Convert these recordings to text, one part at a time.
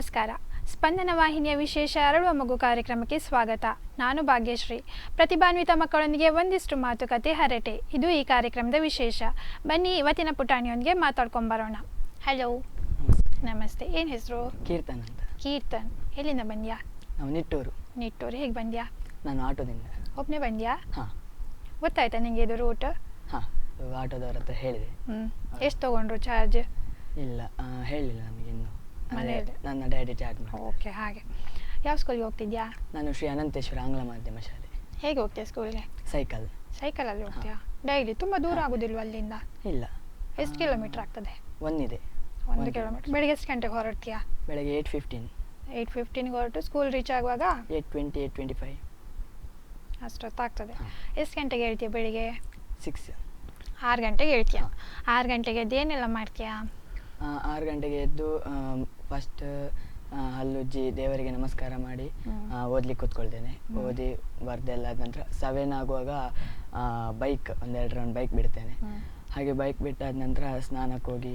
ನಮಸ್ಕಾರ. ಸ್ಪಂದನ ವಾಹಿನಿಯ ವಿಶೇಷ ಅರಳುವ ಮಗು ಕಾರ್ಯಕ್ರಮಕ್ಕೆ ಸ್ವಾಗತ. ನಾನು ಭಾಗ್ಯಶ್ರೀ. ಪ್ರತಿಭಾನ್ವಿತ ಮಕ್ಕಳೊಂದಿಗೆ ಒಂದಿಷ್ಟು ಮಾತುಕತೆ ಹರಟೆ. ಇದು ಈ ಕಾರ್ಯಕ್ರಮದ ವಿಶೇಷ. ಬನ್ನಿ ಇವತ್ತಿನ ಪುಟಾಣಿಯೊಂದಿಗೆ ಮಾತಾಡ್ಕೊಂಬರೋಣ ಹಲೋ ನಮಸ್ತೆ. ಏನು ಹೆಸರು? ಕೀರ್ತನ್ ಅಂತ. ಕೀರ್ತನ್. ಎಲ್ಲಿಂದ ಬಂದ್ಯಾ? ನಾವು ನಿಟ್ಟೂರು. ನಿಟ್ಟೂರು. ಹೇಗೆ ಬಂದ್ಯಾ? ನಾನು ಆಟೋದಿಂದ. ಒಬ್ಬನೇ ಬಂದ್ಯಾ? ಹಾಂ. ಗೊತ್ತಾಯ್ತಾ ನಿಂಗೆ ಇದು ರೂಟ್ ಹಾಂ. ಆಟೋದವ್ರ ಹತ್ರ ಹೇಳಿದೆ. ಹ್ಞೂ ಎಷ್ಟು ತಗೊಂಡ್ರು ಚಾರ್ಜ್ ಇಲ್ಲ ಹೇಳಿಲ್ಲ ನಮಗೆ ಇನ್ನು. ಮನೆಯಲ್ಲಿ? ನನ್ನ ಡ್ಯಾಡಿ ಚಾಟ್ ಮಾಡಿ ಓಕೆ ಹಾಗೆ. ಯಾವ ಸ್ಕೂಲ್ಗೆ ಹೋಗ್ತಿದ್ಯಾ? ನಾನು ಶ್ರೀ ಅನಂತೇಶ್ವರ ಆಂಗ್ಲ ಮಾಧ್ಯಮ ಶಾಲೆ. ಹೇಗೆ ಹೋಗ್ತೀಯಾ ಸ್ಕೂಲ್ಗೆ ಸೈಕಲ್ ಸೈಕಲಲ್ಲಿ ಹೋಗ್ತೀಯಾ? ಡೈಲಿ ತುಂಬ ದೂರ ಆಗೋದಿಲ್ವ ಅಲ್ಲಿಂದ? ಇಲ್ಲ. ಎಷ್ಟು ಕಿಲೋಮೀಟರ್ ಆಗ್ತದೆ? ಒಂದಿದೆ. ಒಂದು ಕಿಲೋಮೀಟ್ರ್ ಬೆಳಿಗ್ಗೆ ಎಷ್ಟು ಗಂಟೆಗೆ ಹೊರಡ್ತೀಯಾ? ಬೆಳಗ್ಗೆ ಏಯ್ಟ್ ಫಿಫ್ಟೀನ್ ಏಯ್ಟ್ ಫಿಫ್ಟೀನ್ಗೆ ಹೊರಟು ಸ್ಕೂಲ್ ರೀಚ್ ಆಗುವಾಗ? Eight twenty eight twenty five ಅಷ್ಟೊತ್ತಾಗ್ತದೆ. ಎಷ್ಟು ಗಂಟೆಗೆ ಹೇಳ್ತೀಯ ಬೆಳಿಗ್ಗೆ? ಸಿಕ್ಸ್ ಆರು ಗಂಟೆಗೆ ಹೇಳ್ತೀಯ ಆರು ಗಂಟೆಗೆ ಎದ್ದು ಏನೆಲ್ಲ ಮಾಡ್ತೀಯಾ? ಆರು ಗಂಟೆಗೆ ಎದ್ದು ಫಸ್ಟ್ ಹಲ್ಲುಜ್ಜಿ ದೇವರಿಗೆ ನಮಸ್ಕಾರ ಮಾಡಿ ಓದ್ಲಿಕ್ಕೆ ಕೂತ್ಕೊಳ್ತೇನೆ. ಓದಿ ಬರ್ದೆಲ್ಲ ಆದ ನಂತರ ಸೆವೆನ್ ಆಗುವಾಗ ಬೈಕ್ ಒಂದೆರಡು ರೌಂಡ್ ಬೈಕ್ ಬಿಡ್ತೇನೆ. ಹಾಗೆ ಬೈಕ್ ಬಿಟ್ಟಾದ ನಂತರ ಸ್ನಾನಕ್ಕೆ ಹೋಗಿ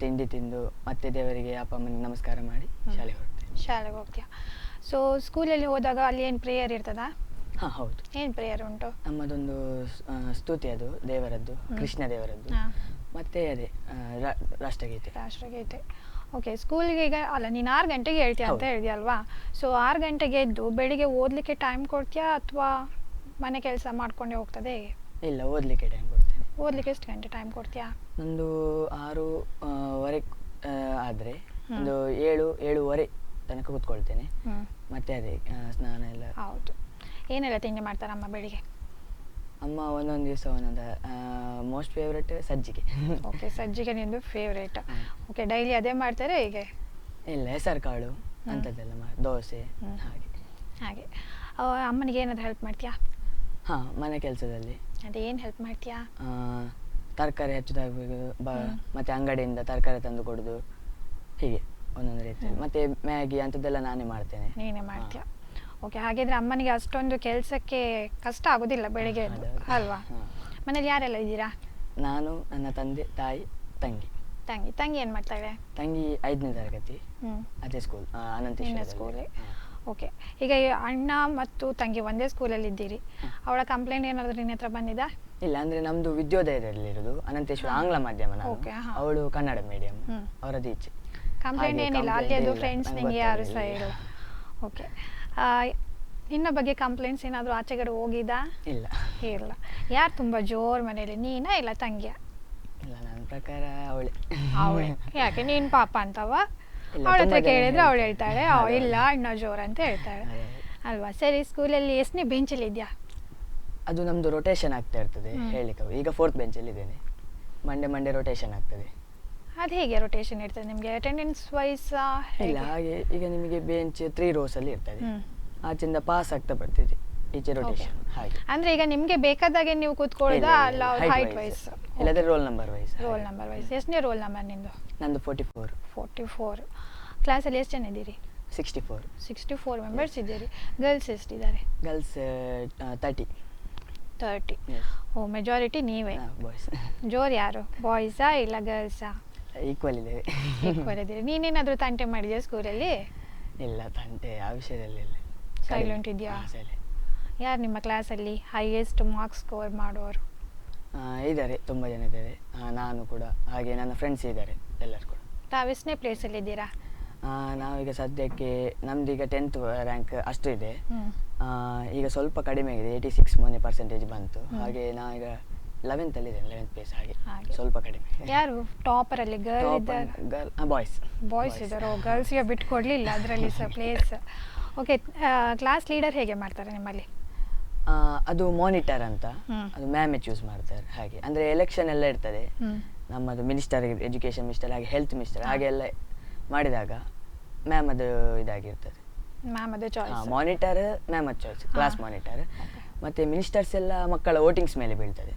ತಿಂಡಿ ತಿಂದು ಮತ್ತೆ ದೇವರಿಗೆ ಅಪ್ಪ ಅಮ್ಮನಿಗೆ ನಮಸ್ಕಾರ ಮಾಡಿ. ಶಾಲೆಗೆ ಹೋಗ್ತೇನೆ ಶಾಲೆಗೆ ಹೋಗ್ತೀಯ? ಸೊ ಸ್ಕೂಲಲ್ಲಿ ಹೋದಾಗ ಅಲ್ಲಿ ಏನು ಪ್ರೇಯರ್ ಇರ್ತದಾ? ಹಾಂ ಹೌದು. ಏನು ಪ್ರೇಯರ್ ಉಂಟು? ನಮ್ಮದೊಂದು ಸ್ತುತಿ ಅದು ದೇವರದ್ದು ಕೃಷ್ಣ ದೇವರದ್ದು. ಮತ್ತೆ ಅದೇ ರಾಷ್ಟ್ರಗೀತೆ. ರಾಷ್ಟ್ರಗೀತೆ. ಓಕೆ ಸ್ಕೂಲ್ಗೆ ಈಗ ಅಲ್ಲ ನೀನು ಆರು ಗಂಟೆಗೆ ಹೇಳ್ತೀಯ ಅಂತ. ಹೇಳಿದ್ಯಲ್ವಾ? ಸೊ ಆರು ಗಂಟೆಗೆ ಎದ್ದು ಬೆಳಿಗ್ಗೆ ಓದಲಿಕ್ಕೆ ಟೈಮ್ ಕೊಡ್ತೀಯಾ ಅಥವಾ ಮನೆ ಕೆಲಸ ಮಾಡ್ಕೊಂಡೇ ಹೋಗ್ತದೆ ಹೇಗೆ? ಇಲ್ಲ ಓದಲಿಕ್ಕೆ ಟೈಮ್ ಕೊಡ್ತೀನಿ. ಓದಲಿಕ್ಕೆ ಎಷ್ಟು ಗಂಟೆ ಟೈಮ್ ಕೊಡ್ತೀಯಾ? ನಂದು ಆರು ಆದರೆ ವರೆ ಆ, ಆದ್ರೆ ಒಂದು ಏಳು ಏಳುವರೆ ತನಕ ಕೂತ್ಕೊಳ್ತೇನೆ. ಮತ್ತೆ ಅದೇ ಸ್ನಾನ ಎಲ್ಲ. ಹೌದು. ಏನೆಲ್ಲ ತಿಂಡಿ ಮಾಡ್ತಾರಮ್ಮ ಬೆಳಿಗ್ಗೆ? ಅಮ್ಮ ಒಂದೊಂದು ದಿವಸ ಒಂದೊಂದು ಮೋಸ್ಟ್ ಫೇವ್ರೆಟ್ ಸಜ್ಜಿಗೆ. ಓಕೆ ಸಜ್ಜಿಗೆ ನಿಮ್ಮದು ಫೇವ್ರೇಟ್ ಓಕೆ ಡೈಲಿ ಅದೇ ಮಾಡ್ತಾರೆ ಹೀಗೆ? ಇಲ್ಲ ಹೆಸರು ಕಾಳು. ಅಂಥದ್ದೆಲ್ಲ ಮಾಡಿ ದೋಸೆ ಹಾಗೆ. ಹಾಗೆ. ಅಮ್ಮನಿಗೆ ಏನಾದ್ರು ಹೆಲ್ಪ್ ಮಾಡ್ತೀಯಾ? ಹಾಂ ಮನೆ ಕೆಲಸದಲ್ಲಿ. ಅದೇ ಏನು ಹೆಲ್ಪ್ ಮಾಡ್ತೀಯಾ? ತರಕಾರಿ ಹೆಚ್ಚುದಾಗಬೇಕು ಬ ಮತ್ತು ಅಂಗಡಿಯಿಂದ ತರಕಾರಿ ತಂದು ಕೊಡೋದು ಹೀಗೆ ಒಂದೊಂದು ರೀತಿಯಲ್ಲಿ. ಮತ್ತೆ ಮ್ಯಾಗಿ ಅಂಥದ್ದೆಲ್ಲ ನಾನೇ ಮಾಡ್ತೇನೆ. ನೀನೇ ಮಾಡ್ತೀಯಾ? ಓಕೆ ಹಾಗಿದ್ರೆ ಅಮ್ಮನಿಗೆ ಅಷ್ಟೊಂದು ಕೆಲಸಕ್ಕೆ ಕಷ್ಟ ಆಗೋದಿಲ್ಲ ಬೆಳಿಗ್ಗೆ ಎದ್ದು ಅಲ್ವಾ. ಮನೇಲಿ ಯಾರೆಲ್ಲ ಇದ್ದೀರಾ? ನಾನು ನನ್ನ ತಂದೆ ತಾಯಿ ತಂಗಿ. ತಂಗಿ. ತಂಗಿ ಏನು ಮಾಡ್ತಾಳೆ ತಂಗಿ ಐದನೇ ತರಗತಿ. ಅದೇ ಸ್ಕೂಲ್ ಅನಂತೇಶ್ವರ ಸ್ಕೂಲೇ ಓಕೆ. ಈಗ ಅಣ್ಣ ಮತ್ತು ತಂಗಿ ಒಂದೇ ಸ್ಕೂಲಲ್ಲಿ ಇದ್ದೀರಿ. ಅವಳ ಕಂಪ್ಲೇಂಟ್ ಏನಾದರೂ ನಿನ್ನ ಹತ್ರ ಬಂದಿದಾ? ಇಲ್ಲ ಅಂದ್ರೆ ನಮ್ದು ವಿದ್ಯೋದಯದಲ್ಲಿ ಇರೋದು ಅನಂತೇಶ್ವರ ಆಂಗ್ಲ ಮಾಧ್ಯಮ ಅವಳು ಕನ್ನಡ ಮೀಡಿಯಂ. ಅವರದ್ದು ಈಚೆ. ಕಂಪ್ಲೇಂಟ್ ಏನಿಲ್ಲ ಅಲ್ಲಿ complaint ಅದು ಫ್ರೆಂಡ್ಸ್ ನಿಮಗೆ ನಿಂಗೆ ಯಾರು ಸಹ. ಓಕೆ. ನಿನ್ನ ಬಗ್ಗೆ ಕಂಪ್ಲೇಂಟ್ಸ್ ಏನಾದರೂ ಆಚೆಗಡೆ ಹೋಗಿದಾ? ಇಲ್ಲ. ಇಲ್ಲ. ಯಾರು ತುಂಬ ಜೋರು ಮನೇಲಿ? ನೀನಾ ಇಲ್ಲ ತಂಗಿಯ? ಇಲ್ಲ ನನ್ನ ಪ್ರಕಾರ ಅವಳೆ. ಅವಳೆ. ಯಾಕೆ? ನೀನು ಪಾಪ ಅಂತವ? ಅವಳ ಹತ್ರ ಕೇಳಿದ್ರೆ ಅವಳು ಹೇಳ್ತಾಳೆ ಅವಳು ಇಲ್ಲ ಅಣ್ಣ ಜೋರ್ ಅಂತ ಹೇಳ್ತಾಳೆ. ಅಲ್ವಾ? ಸರಿ ಸ್ಕೂಲಲ್ಲಿ ಎಷ್ಟನೇ ಬೆಂಚಲ್ಲಿ ಇದೆಯಾ? ಅದು ನಮ್ದು ರೊಟೇಷನ್ ಆಗ್ತಾ ಇರ್ತದೆ. ಹೇಳಿಕ್ಕೆ. ಈಗ ಫೋರ್ತ್ ಬೆಂಚಲ್ಲಿ ಇದ್ದೇನೆ. ಮಂಡೆ ಮಂಡೆ ರೊಟೇಷನ್ ಆಗ್ತದೆ. ಅದು ಹೇಗೆ ರೊಟೇಷನ್ ಇರ್ತದೆ ನಿಮಗೆ? ಅಟೆಂಡೆನ್ಸ್ ವೈಸ್ ಇಲ್ಲ ಹಾಗೆ ಈಗ ನಿಮಗೆ ಬೆಂಚ್ ತ್ರೀ ರೋಸ್ ಅಲ್ಲಿ ಇರ್ತದೆ. ಆಚಿಂದ ಆಚೆಯಿಂದ ಪಾಸ್ ಆಗ್ತಾ ಬರ್ತಿದೆ ಈಚೆ ರೊಟೇಷನ್ ಹಾಗೆ. ಅಂದ್ರೆ ಈಗ ನಿಮಗೆ ಬೇಕಾದಾಗೆ ನೀವು ಕೂತ್ಕೊಳ್ಳೋದಾ? ಅಲ್ಲ ಹೈಟ್ ವೈಸ್ ಇಲ್ಲದ್ರೆ roll number wise roll number wise ಎಷ್ಟನೇ ರೋಲ್ ನಂಬರ್ ನಿಂದು? ನಂದು ಫೋರ್ಟಿ ಫೋರ್ ಫೋರ್ಟಿ ಫೋರ್ ಕ್ಲಾಸಲ್ಲಿ ಎಷ್ಟು ಜನ ಇದ್ದೀರಿ? Sixty four sixty four members ಇದ್ದೀರಿ ಗರ್ಲ್ಸ್ ಎಷ್ಟಿದ್ದಾರೆ ಗರ್ಲ್ಸ್ ತರ್ಟಿ ತರ್ಟಿ ಓ ಮೆಜಾರಿಟಿ ನೀವೇ? ಬಾಯ್ಸ್ ಜೋರ್ ಯಾರು? ಬಾಯ್ಸಾ ಇಲ್ಲ ಗರ್ಲ್ಸಾ ಈಕ್ವಲ್ ಇದ್ದೇವೆ ಈಕ್ವಲ್ ಇದ್ದೀರಿ ನೀನೇನಾದರೂ ತಂಟೆ ಮಾಡಿದ್ಯಾ ಸ್ಕೂಲಲ್ಲಿ? ಇಲ್ಲ ತಂಟೆ ಆ ವಿಷಯದಲ್ಲಿ ಇಲ್ಲ. ಸೈಲೆಂಟ್ ಇದ್ಯಾ? ಸರಿ. ಯಾರು ನಿಮ್ಮ ಕ್ಲಾಸಲ್ಲಿ ಹೈಯೆಸ್ಟ್ ಮಾರ್ಕ್ಸ್ ಸ್ಕೋರ್ ಮಾಡೋರು ಇದ್ದಾರೆ ತುಂಬ ಜನ ಇದ್ದಾರೆ. ನಾನು ಕೂಡ ಹಾಗೆ ನನ್ನ ಫ್ರೆಂಡ್ಸ್ ಇದ್ದಾರೆ ಎಲ್ಲರೂ ಕೂಡ. ತಾವು ಎಷ್ಟನೇ ಪ್ಲೇಸಲ್ಲಿ ಇದ್ದೀರಾ? ಆ, ನಾವೀಗ ಸದ್ಯಕ್ಕೆ ನಮ್ದು ಈಗ ಟೆಂತ್ ರ್ಯಾಂಕ್ ಅಷ್ಟು ಇದೆ. ಆ, ಈಗ ಸ್ವಲ್ಪ ಕಡಿಮೆ ಆಗಿದೆ ಏಯ್ಟಿ ಸಿಕ್ಸ್ ಮೊನ್ನೆ ಪರ್ಸೆಂಟೇಜ್ ಬಂತು. ಹಾಗೆ ನಾವೀಗ ಲೆವೆಂತಲ್ಲಿ ಇದ್ದೇನೆ ಲೆವೆಂತ್ ಪ್ಲೇಸ್ ಹಾಗೆ. ಹಾಗೆ. ಸ್ವಲ್ಪ ಕಡಿಮೆ. ಯಾರು? ಟಾಪರ್ ಅಲ್ಲಿ ಗರ್ಲ್ ಇದ್ದಾರೆ? ಗರ್ಲ್ ಬಾಯ್ಸ್ ಬಾಯ್ಸ್ ಇದ್ದಾರೆ? ಗರ್ಲ್ಸ್ಗೆ ಬಿಟ್ಟು ಕೊಡ್ಲಿಲ್ಲ ಅದರಲ್ಲಿ ಸಹ ಪ್ಲೇಸ್ ಓಕೆ ಕ್ಲಾಸ್ ಲೀಡರ್ ಹೇಗೆ ಮಾಡ್ತಾರೆ ನಿಮ್ಮಲ್ಲಿ? ಅದು ಮಾನಿಟರ್ ಅಂತ. ಹ್ಮ್. ಅದು ಮ್ಯಾಮ್ ಚೂಸ್ ಮಾಡ್ತಾರೆ ಹಾಗೆ. ಅಂದ್ರೆ ಎಲೆಕ್ಷನ್ ಎಲ್ಲ ಇರ್ತದೆ. ನಮ್ಮದು ಮಿನಿಸ್ಟರ್ ಎಜುಕೇಶನ್ ಮಿನಿಸ್ಟರ್ ಹಾಗೆ ಹೆಲ್ತ್ ಮಿನಿಸ್ಟರ್ ಹಾಗೆಲ್ಲ ಮಾಡಿದಾಗ ಮ್ಯಾಮ್ ಅದು ಇದಾಗಿರ್ತದೆ. ಮ್ಯಾಮ್ ಅದು ಚಾಯ್ಸ್ ಮಾನಿಟರ್ ಮ್ಯಾಮ್ ಅದು ಚಾಯ್ಸ್ ಕ್ಲಾಸ್ ಮಾನಿಟರ್ ಮತ್ತೆ ಮಿನಿಸ್ಟರ್ಸ್ ಎಲ್ಲ ಮಕ್ಕಳ ವೋಟಿಂಗ್ಸ್ ಮೇಲೆ ಬೀಳ್ತದೆ.